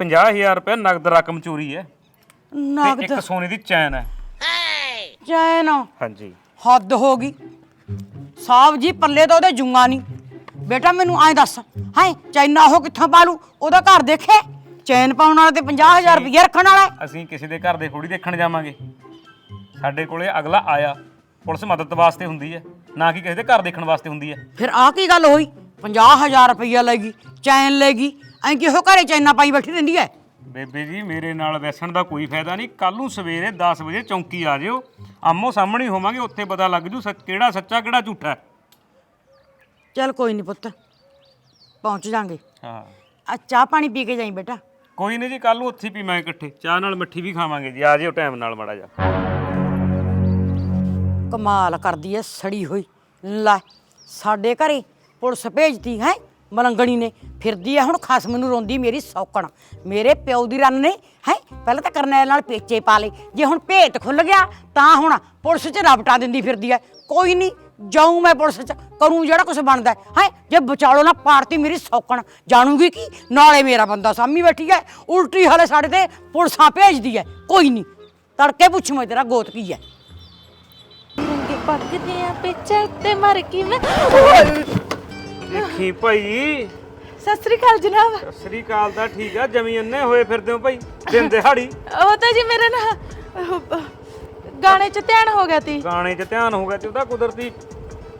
50000 ਰੁਪਏ ਨਗਦ ਰਕਮ ਚੋਰੀ ਹੈ। ਤੇ ਨਗਦ? ਇੱਕ ਸੋਨੇ ਦੀ ਚੈਨ ਹੈ। ਚੈਨ? ਹਾਂਜੀ। ਹੱਦ ਹੋ ਗਈ। ਸਾਹਿਬ ਜੀ ਪੱਲੇ ਤਾਂ ਉਹਦੇ ਜੂੰਗਾ ਨਹੀਂ। ਬੇਟਾ ਮੈਨੂੰ ਐਂ ਦੱਸ ਹਾਏ ਚੈਨਾ ਉਹ ਕਿੱਥੋਂ ਪਾਲੂ ਉਹਦਾ ਘਰ ਦੇਖੇ? ਚੈਨ ਪਾਉਣ ਵਾਲਾ ਤੇ 50000 ਰੁਪਏ ਰੱਖਣ ਵਾਲਾ ਹੈ। ਅਸੀਂ ਕਿਸੇ ਦੇ ਘਰ ਦੇ ਥੋੜੀ ਦੇਖਣ ਜਾਵਾਂਗੇ। ਸਾਡੇ ਕੋਲੇ ਅਗਲਾ ਆਇਆ ਪੁਲਿਸ ਮਦਦ ਵਾਸਤੇ ਹੁੰਦੀ ਹੈ ਨਾ ਕਿ ਕਿਸੇ ਦੇ ਘਰ ਦੇਖਣ ਵਾਸਤੇ ਹੁੰਦੀ ਹੈ। ਫਿਰ ਆਹ ਕੀ ਗੱਲ ਹੋਈ? 50000 ਰੁਪਈਆ ਲੈਗੀ ਚੈਨ ਲੈਗੀ ਐਂ ਕਿਹੋ ਘਰੇ ਚੈਨਾ ਪਾਈ ਬੈਠੀ ਰਹਿੰਦੀ ਐ ਬੇਬੇ ਜੀ ਮੇਰੇ ਨਾਲ ਵੈਸਣ ਦਾ ਕੋਈ ਫਾਇਦਾ ਨਹੀਂ ਕੱਲ ਨੂੰ ਸਵੇਰੇ 10 ਵਜੇ ਚੌਂਕੀ ਆ ਜਿਓ ਆਮੋ ਸਾਹਮਣੇ ਹੀ ਹੋਵਾਂਗੇ ਉੱਥੇ ਪਤਾ ਲੱਗ ਜੂ ਸੱਚ- ਕਿਹੜਾ ਸੱਚਾ ਕਿਹੜਾ ਝੂਠਾ। ਹੈ। ਚੱਲ ਕੋਈ ਨਹੀਂ ਪੁੱਤ ਪਹੁੰਚ ਜਾਾਂਗੇ। ਹਾਂ। ਆ ਚਾਹ ਪਾਣੀ ਪੀ ਕੇ ਜਾਈ ਬੇਟਾ। ਕੋਈ ਨਹੀਂ ਜੀ ਕੱਲ ਨੂੰ ਉੱਥੇ ਹੀ ਪੀਵਾਂਗੇ ਇਕੱਠੇ ਚਾਹ ਨਾਲ ਮਿੱਠੀ ਵੀ ਖਾਵਾਂਗੇ ਜੀ ਆ ਜਿਓ ਟਾਈਮ ਨਾਲ ਮਾੜਾ ਜਾ ਕਮਾਲ ਕਰਦੀ ਐ, ਸੜੀ ਹੋਈ। ਲੈ, ਸਾਡੇ ਘਰੇ ਪੁਲਿਸ ਭੇਜਦੀ ਹੈ, ਮਲੰਗਣੀ ਨੇ। ਫਿਰਦੀ ਐ, ਹੁਣ ਖਸਮ ਨੂੰ ਰੋਂਦੀ ਮੇਰੀ ਸੌਕਣ। ਮੇਰੇ ਪਿਓ ਦੀ ਰੰਨ ਨੇ, ਹੈ, ਪਹਿਲਾਂ ਤਾਂ ਕਰਨੈਲ ਨਾਲ ਪੇਚੇ ਪਾ ਲਏ। ਜੇ ਹੁਣ ਭੇਤ ਖੁੱਲ ਗਿਆ, ਤਾਂ ਹੁਣ ਪੁਲਿਸ 'ਚ ਰਬਟਾ ਦਿੰਦੀ ਫਿਰਦੀ ਐ। ਕੋਈ ਨਹੀਂ ਜਾਊਂ ਮੈਂ ਪੁਲਿਸ 'ਚ, ਕਰੂੰ ਜਿਹੜਾ ਕੁਝ ਬਣਦਾ ਹੈ ਹੈਂ? ਜੇ ਵਿਚਾਲੋ ਨਾ ਪਾਰਤੀ ਮੇਰੀ ਸੌਕਣ। ਜਾਣੂਗੀ ਕੀ? ਨਾਲੇ ਮੇਰਾ ਬੰਦਾ ਸਾਹਮਣੇ ਬੈਠੀ ਐ। ਉਲਟੀ ਹਾਲੇ ਸਾਡੇ ਤੇ ਪੁਲਿਸਾਂ ਭੇਜਦੀ ਐ। ਕੋਈ ਨਹੀਂ ਤੜਕੇ ਪੁੱਛ ਮੈਂ ਤੇਰਾ ਗੋਤ ਕੀ ਐ। ਪੱਕਦੇ ਆ ਪਿੱਛੇ ਤੇ ਮਰ ਗਈ ਮੈਂ। ਦੇਖੀ ਭਾਈ। ਸਤਿ ਸ੍ਰੀ ਅਕਾਲ ਜਨਾਬ। ਸਤਿ ਸ੍ਰੀ ਅਕਾਲ ਦਾ ਠੀਕ ਆ ਜਮੀ ਅੰਨੇ ਹੋਏ ਫਿਰਦੇ ਹੋ ਭਾਈ ਦਿਨ ਦਿਹਾੜੀ। ਉਹ ਤਾਂ ਜੀ ਮੇਰਾ ਨਾ ਉਹ, ਗਾਣੇ 'ਚ ਧਿਆਨ ਹੋ ਗਿਆ ਤੀ ਗਾਣੇ 'ਚ ਧਿਆਨ ਹੋ ਗਿਆ ਤੇ ਉਹਦਾ ਕੁਦਰਤੀ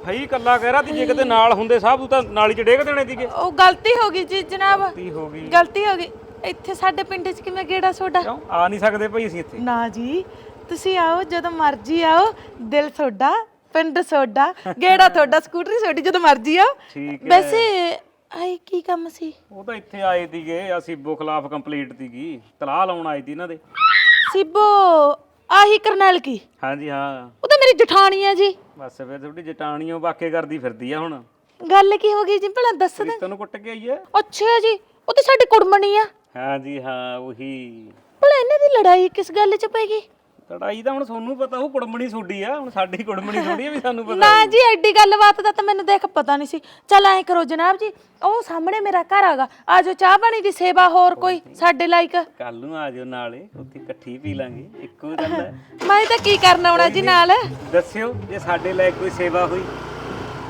ਫਈ ਕੱਲਾ ਕਹਿ ਰਹਾ ਤੀ ਜੇ ਕਿਤੇ ਨਾਲ ਹੁੰਦੇ ਸਾਹਿਬ ਤੂੰ ਤਾਂ ਨਾਲੀ 'ਚ ਡੇਗ ਦੇਣੇ ਸੀਗੇ। ਉਹ ਗਲਤੀ ਹੋ ਗਈ ਜੀ ਜਨਾਬ। ਕੀ ਹੋ ਗਈ। ਗਲਤੀ ਹੋ ਗਈ। ਇੱਥੇ ਸਾਡੇ ਪਿੰਡ 'ਚ ਕਿਵੇਂ ਗੇੜਾ ਸੋਡਾ? ਕਿਉਂ? ਆ ਨਹੀਂ ਸਕਦੇ ਭਾਈ ਅਸੀਂ ਇੱਥੇ। ਨਾ ਜੀ ਤੁਸੀਂ ਆਓ ਜਦੋਂ ਮਰਜ਼ੀ ਆਓ ਦਿਲ ਤੁਹਾਡਾ ਪਿੰਡ ਤੁਹਾਡਾ ਗੇੜਾ ਤੁਹਾਡਾ ਸਕੂਟਰੀ ਤੁਹਾਡੀ ਜਦੋਂ ਮਰਜ਼ੀ ਆਓ। ਠੀਕ ਹੈ। ਵੈਸੇ ਆਈ ਕੀ ਕੰਮ ਸੀ? ਉਹ ਤਾਂ ਇੱਥੇ ਆਏ ਸੀਗੇ ਅਸੀਂ ਬੋ ਖਿਲਾਫ ਕੰਪਲੀਟ ਸੀਗੀ ਤਲਾਹ ਲਾਉਣ ਆਏ ਸੀ ਇਹਨਾਂ ਦੇ। ਸਿਬੋ ਆਹੀ ਕਰਨੈਲ ਕੀ? ਹਾਂਜੀ ਹਾਂ। ਉਹ ਤਾਂ ਮੇਰੀ ਜਠਾਣੀ ਹੈ ਜੀ। ਬਸ ਫਿਰ ਤੁਹਾਡੀ ਜਟਾਣੀਓ ਵਾਕੇ ਕਰਦੀ ਫਿਰਦੀ ਆ ਹੁਣ। ਗੱਲ ਕੀ ਹੋ ਗਈ ਜੀ? ਭਲਾ ਦੱਸ ਦੇ। ਤੈਨੂੰ ਕੁੱਟ ਕੇ ਆਈ ਹੈ? ਅੱਛਾ ਜੀ ਉਹ ਤਾਂ ਸਾਡੀ ਕੁੜਮਣੀ ਆ। ਹਾਂਜੀ ਹਾਂ ਉਹੀ। ਭਲਾ ਇਹਨਾਂ ਦੀ ਲੜਾਈ ਕਿਸ ਗੱਲ 'ਚ ਪੈ ਗਈ? ਲੜਾਈ ਤਾਂ ਹੁਣ ਤੁਹਾਨੂੰ ਪਤਾ ਉਹ ਕੁੜਮਣੀ ਛੋਡੀ ਆ ਹੁਣ ਸਾਡੀ ਕੁੜਮਣੀ ਥੋੜੀ ਆ ਵੀ ਸਾਨੂੰ ਪਤਾ ਨਾ ਜੀ ਐਡੀ ਗੱਲਬਾਤ ਦਾ ਤਾਂ ਮੈਨੂੰ ਦੇਖ ਪਤਾ ਨਹੀਂ ਸੀ। ਚੱਲ ਐਂ ਕਰੋ ਜਨਾਬ ਜੀ ਉਹ ਸਾਹਮਣੇ ਮੇਰਾ ਘਰ ਆਗਾ ਆਜੋ ਚਾਹ ਪਾਣੀ ਦੀ ਸੇਵਾ ਹੋਰ ਕੋਈ ਸਾਡੇ ਲਾਇਕ। ਕੱਲ ਨੂੰ ਆ ਜਾਓ ਨਾਲੇ ਉੱਥੇ ਇਕੱਠੀ ਪੀ ਲਾਂਗੇ ਇੱਕੋ ਗੱਲ ਹੈ ਮੈਂ ਤਾਂ ਕੀ ਕਰਨ ਆਉਣਾ ਜੀ ਨਾਲ? ਦੱਸਿਓ ਜੇ ਸਾਡੇ ਲਈ ਕੋਈ ਸੇਵਾ ਹੋਈ।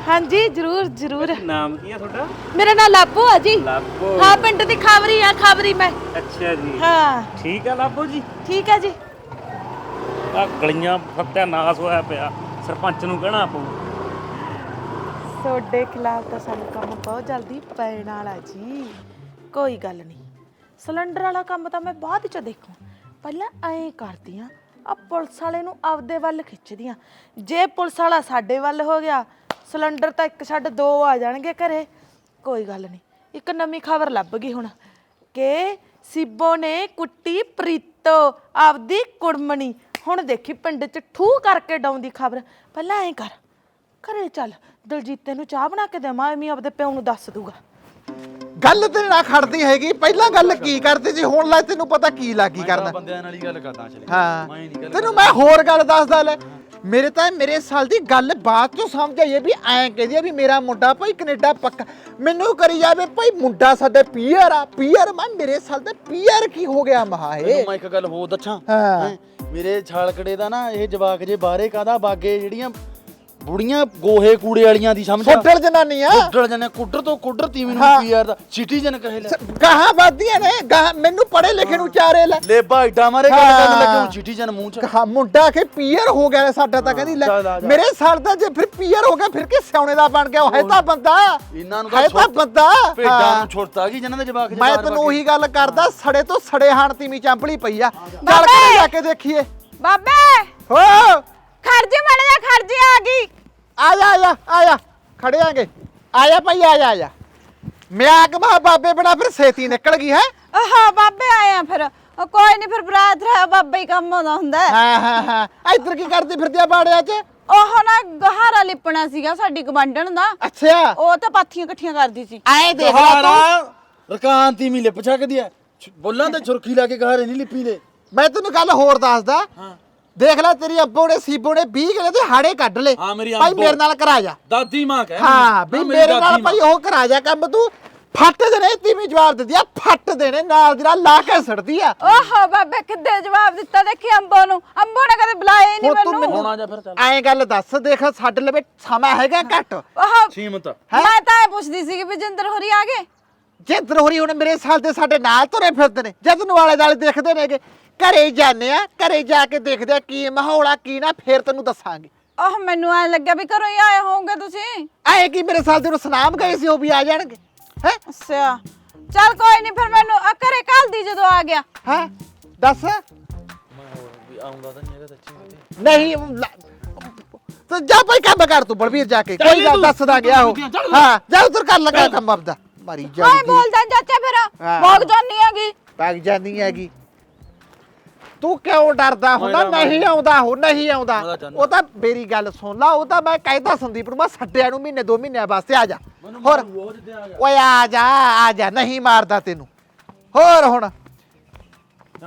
ਹਾਂਜੀ ਜਰੂਰ ਜਰੂਰ। ਨਾਮ ਕੀ ਆ ਤੁਹਾਡਾ? ਮੇਰਾ ਨਾਮ ਲਾਪੋ ਆ ਜੀ। ਲਾਪੋ। ਹਾਂ ਪਿੰਡ ਦੀ ਖਾਵਰੀ ਆ ਖਾਵਰੀ ਮੈਂ। ਅੱਛਾ ਜੀ। ਹਾਂ। ਠੀਕ ਆ ਲਾਪੋ ਜੀ? ਠੀਕ ਹੈ ਜੀ। ਆ ਗਲੀਆਂ ਸਤਿਆਨਾਸ਼ ਹੋਇਆ ਪਿਆ। ਸਰਪੰਚ ਨੂੰ ਕਹਿਣਾ ਪਊ। ਤੁਹਾਡੇ ਖਿਲਾਫ ਤਾਂ ਸਾਨੂੰ ਕੰਮ ਬਹੁਤ ਜਲਦੀ ਪੈਣ ਵਾਲਾ ਜੀ। ਕੋਈ ਗੱਲ ਨਹੀਂ। ਸਿਲੰਡਰ ਵਾਲਾ ਕੰਮ ਤਾਂ ਮੈਂ ਬਾਅਦ ਚ ਦੇਖੂ। ਪਹਿਲਾਂ ਐਂ ਕਰਦੀ ਆ ਆ ਪੁਲਿਸ ਵਾਲੇ ਨੂੰ ਆਪਦੇ ਵੱਲ ਖਿੱਚਦੀ ਆ। ਜੇ ਪੁਲਿਸ ਵਾਲਾ ਸਾਡੇ ਵੱਲ ਹੋ ਗਿਆ, ਸਿਲੰਡਰ ਤਾਂ ਇੱਕ ਛੱਡ ਦੋ ਆ ਜਾਣਗੇ ਘਰੇ। ਕੋਈ ਗੱਲ ਨਹੀਂ, ਇੱਕ ਨਵੀਂ ਖਬਰ ਲੱਭ ਗਈ ਹੁਣ ਕਿ ਸਿੱਬੋ ਨੇ ਕੁੱਟੀ ਪ੍ਰੀਤੋ, ਆਪਦੀ ਕੁੜਮਣੀ। ਹੁਣ ਦੇਖੀ ਪਿੰਡ 'ਚ ਠੂ ਕਰਕੇ ਡਾਉਂਦੀ ਖਬਰ ਪਹਿਲਾਂ ਐਂ ਕਰ ਘਰੇ ਚੱਲ ਦਲਜੀਤ ਤੈਨੂੰ ਚਾਹ ਬਣਾ ਕੇ ਦੇਵਾਂ ਐਵੇਂ ਆਪਦੇ ਪਿਓ ਨੂੰ ਦੱਸ ਦੂਗਾ ਗੱਲ ਤੇ ਨਾ ਖੜਦੀ ਹੈਗੀ ਪਹਿਲਾਂ ਗੱਲ ਕੀ ਕਰਦੀ ਸੀ ਹੁਣ ਲੈ ਤੈਨੂੰ ਪਤਾ ਕੀ ਲੱਗੀ ਕਰਨਾ। ਬੰਦਿਆਂ ਨਾਲ ਹੀ ਗੱਲ ਕਰਦਾ ਚਲੇ। ਹਾਂ। ਮੈਂ ਨਹੀਂ ਗੱਲ ਤੈਨੂੰ ਮੈਂ ਹੋਰ ਗੱਲ ਦੱਸਦਾ ਲੈ ਮੇਰੇ ਤਾਂ ਮੇਰੇ ਸਾਲ ਦੀ ਗੱਲ ਬਾਤ ਚੋਂ ਸਮਝ ਆਈ ਹੈ ਵੀ ਐਂ ਕਹਿੰਦੀ ਆ ਵੀ ਮੇਰਾ ਮੁੰਡਾ ਭਾਈ ਕੈਨੇਡਾ ਪੱਕਾ। ਮੈਨੂੰ ਕਰੀ ਜਾਵੇ ਭਾਈ ਮੁੰਡਾ ਸਾਡੇ ਪੀਅਰ ਆ ਪੀਅਰ ਮੈਂ ਮੇਰੇ ਸਾਲ ਦਾ ਪੀਅਰ ਕੀ ਹੋ ਗਿਆ ਮਹਾ ਇਹ। ਤੈਨੂੰ ਮੈਂ ਇੱਕ ਗੱਲ ਹੋਰ ਦੱਸਾਂ ਹਾਂ। ਹੈਂ, ਮੇਰੇ ਛਾਲਕੜੇ ਦਾ ਨਾ ਇਹ ਜਵਾਕ ਜੇ ਬਾਹਰੇ ਕਾਦਾ ਬਾਗੇ ਜਿਹੜੀਆਂ ਬੁੜੀਆਂ ਗੋਹੇ ਕੂੜੇ ਵਾਲੀਆਂ ਦੀ ਸਮਝ ਛੋਟਲ ਜਨਾਨੀਆਂ ਕੁੱਡਰ ਜਨੇ ਕੁੱਡਰ ਤੋਂ ਕੁੱਡਰ ਤੀਵੀਂ ਨੂੰ ਹਾਂ। ਪੀਆਰ ਦਾ? ਸਿਟੀਜ਼ਨ ਕਹੇ ਲੈ। ਗਾਹਾਂ ਵਾਦੀਆਂ ਨੇ ਗਾਹਾਂ ਮੈਨੂੰ ਪੜੇ ਲਿਖੇ ਨੂੰ ਚਾਰੇ ਲੈ। ਲੇਬਾ ਏਡਾ ਮਾਰੇ ਗੱਲ ਹਾਂ। ਕਰਨ ਲੱਗੇ ਸਿਟੀਜ਼ਨ ਮੂੰਹ ਚ। ਕਹਾ ਮੁੰਡਾ ਕੇ ਪੀਅਰ ਹੋ ਗਿਆ ਸਾਡਾ ਤਾਂ ਕਹਿੰਦੀ ਲੈ ਚੱਲ ਆ ਜਾ। ਮੇਰੇ ਸਾਲ ਦਾ ਜੇ ਫਿਰ ਪੀਅਰ ਹੋ ਗਿਆ ਫਿਰ ਕਿ ਸਿਆਉਣੇ ਦਾ ਬਣ ਗਿਆ? ਉਹ ਹੈ ਤਾਂ ਬੰਦਾ। ਇਹਨਾਂ ਨੂੰ ਹੈ ਤਾਂ ਛੁੱਟ- ਬੰਦਾ। ਭੇਡਾਂ ਹਾਂ। ਨੂੰ ਛੁੱਟਤਾ ਗਈ ਜਿਹਨਾਂ ਦੇ ਜਵਾਕ ਮੈਂ ਬਾਹਰ ਤੈਨੂੰ। ਉਹੀ ਗੱਲ ਕਰਦਾ ਸੜੇ ਤੋਂ ਸੜੇ ਹਾਣ ਤੀਵੀਂ ਚਾਂਪਲੀ ਪਈ ਆ। ਚੱਲ! ਕੇ ਜਾ ਕੇ ਦੇਖੀਏ। ਬਾਬੇ! ਹੋ! ਖਰਜੇ ਮੜ ਜਾ ਖਰਜੇ ਆ ਗਈ। ਆ ਜਾ ਆ ਜਾ ਆ ਜਾ ਖੜੇ ਆਂਗੇ ਆ ਜਾ ਭਾਈ ਆ ਜਾ ਆ ਜਾ। ਮਿਆਕ ਮਾ ਬਾਬੇ ਬਣਾ ਫਿਰ ਛੇਤੀ ਨਿਕਲ ਗਈ ਹੈ? ਹਾਂ ਬਾਬੇ ਆਏ ਆ ਫਿਰ। ਉਹ ਕੋਈ ਨਹੀਂ ਫਿਰ ਬਰਾਤ ਰਾ ਬਾਬਾ ਹੀ ਕੰਮ ਆਉਂਦਾ ਹੁੰਦਾ ਹੈ। ਹਾਂ ਹਾਂ ਹਾਂ। ਇੱਧਰ ਕੀ ਕਰਦੀ ਫਿਰਦੀ ਆ ਬਾੜਿਆਂ 'ਚ? ਉਹ ਨਾ ਗਹਾਰਾ ਲਿਪਣਾ ਸੀਗਾ ਸਾਡੀ ਗਵਾਂਢਣ ਦਾ। ਅੱਛਾ। ਉਹ ਤਾਂ ਪਾਥੀਆਂ ਇਕੱਠੀਆਂ ਕਰਦੀ ਸੀ। ਐ ਦੇਖ ਲੈ ਤੂੰ। ਰਕਾਨ ਤੀਵੀਂ ਲਿਪ ਛਕਦੀ ਐ ਬੋਲਾਂ ਤੇ ਛੁਰਖੀ ਲਾ ਕੇ ਘਾਰੇ ਨਹੀਂ ਲਿਪੀ ਦੇ ਮੈਂ ਤੈਨੂੰ ਗੱਲ ਹੋਰ ਦੱਸਦਾ। ਦੇਖ ਲੈ ਤੇਰੀ ਅੱਬੋ ਨੇ ਸੀਬੋ ਨੇ 20 ਕਿਲੇ ਦੇ ਹਾੜੇ ਕੱਢ ਲਏ। ਹਾਂ, ਮੇਰੀ ਭਾਈ ਅੱਬੋ। ਮੇਰੇ ਨਾਲ ਕਰਾ ਜਾ। ਦਾਦੀ ਮਾਂ ਕਹਿ ਹਾਂ ਵੀ ਮੇਰੇ ਨਾਲ ਭਾਈ ਉਹ ਕਰਾ ਜਾ ਕੰਮ ਤੂੰ। ਫੱਟ ਦੇਣੇ ਤੀਵੀਂ ਜਵਾਬ ਦਿੰਦੀ ਆ ਫੱਟ ਦੇਣੇ ਨਾਲ ਦੀ ਨਾਲ ਲਾ ਕੇ ਸੜਦੀ ਆ। ਓਹੋ ਬਾਬੇ ਕਿੱਦੇ ਜਵਾਬ ਦਿੱਤਾ ਦੇਖੀ ਅੰਬੋ ਨੂੰ? ਅੰਬੋ ਨੇ ਕਦੇ ਬੁਲਾਇਆ ਹੀ ਨਹੀਂ ਹੁਣ ਤੂੰ ਮੈਨੂੰ। ਮੈਨੂੰ ਹੋਣਾ ਜਾ ਫਿਰ ਚੱਲ। ਐਂ ਗੱਲ ਦੱਸ ਦੇਖ ਸਾਡੇ ਲਵੇ ਸਮਾਂ ਹੈਗਾ ਘੱਟ। ਓਹੋ ਸੀਮਤ। ਮੈਂ ਤਾਂ ਇਹ ਪੁੱਛਦੀ ਸੀ ਕਿ ਵਿਜੇਂਦਰ ਹੋਰੀ ਆ ਗਏ? ਜੇ ਦਰੋਹਰੀ ਹੁਣ ਮੇਰੇ ਸਾਲ ਦੇ ਸਾਡੇ ਨਾਲ ਤੁਰੇ ਫਿਰਦੇ ਨੇ ਜਦ ਨੂੰ ਵਾਲੇ ਦਾਲੇ ਦੇਖਦੇ ਨੇਗੇ ਘਰੇ ਜਾਂਦੇ ਆ ਘਰੇ ਜਾ ਕੇ ਦੇਖਦੇ ਆ ਕੀ ਮਾਹੌਲ ਆ ਕੀ ਨਾ ਫੇਰ ਤੈਨੂੰ ਦੱਸਾਂਗੇ। ਆਹ ਮੈਨੂੰ ਐ ਲੱਗਿਆ ਵੀ ਘਰੋਂ ਹੀ ਆਏ ਹੋਵੋਗੇ ਤੁਸੀਂ। ਐ ਕੀ ਮੇਰੇ ਸਾਲ ਦੇ ਨੂੰ ਸੁਨਾਮ ਗਏ ਸੀ ਉਹ ਵੀ ਆ ਜਾਣਗੇ ਹੈ? ਅੱਛਾ। ਚੱਲ ਕੋਈ ਨਹੀਂ ਫਿਰ ਮੈਨੂੰ ਆ ਘਰੇ ਕੱਲ ਦੀ ਜਦੋਂ ਆ ਗਿਆ। ਹੈ? ਦੱਸ। ਵੀ ਆਉਂਦਾ ਤਾਂ ਨਹੀਂ ਹੈਗਾ ਸੱਚੀ ਨਹੀਂ ਤੂੰ ਜਾ ਭਾਈ ਕੰਮ ਕਰ ਤੂੰ ਬਲਵੀਰ ਜਾ ਕੇ ਕੋਈ ਗੱਲ ਦੱਸਦਾ ਗਿਆ ਉਹ ਹਾਂ ਜਾ ਉਧਰ ਕਰ ਲਗਾ ਕੰਮ ਆਪਦਾ। ਮਾਰੀ ਆਏ ਜਾਂਦੀ। ਬੋਲਦਾ ਚਾਚਾ ਫਿਰ। ਹਾਂ। ਭੋਗ ਜਾਨੀ ਹੈਗੀ। ਪੱਗ ਜਾਂਦੀ ਹੈਗੀ। ਤੂੰ ਕਿਉਂ ਡਰਦਾ ਹੁੰਦਾ? ਨਹੀਂ ਆਉਂਦਾ ਹੋ ਨਹੀਂ ਆਉਂਦਾ। ਉਹ ਤਾਂ ਮੇਰੀ ਗੱਲ ਸੁਣ ਲਾ ਉਹ ਤਾਂ ਮੈਂ ਕਹਿੰਦਾ ਸੰਦੀਪ ਨੂੰ ਮੈਂ ਛੱਡਿਆ ਨੂੰ ਮਹੀਨੇ ਦੋ ਮਹੀਨਿਆਂ ਵਾਸਤੇ ਆ ਜਾ। ਹੋਰ। ਓਏ ਆ ਜਾ ਆ ਜਾ ਨਹੀਂ ਮਾਰਦਾ ਤੈਨੂੰ। ਹੋਰ ਹੁਣ।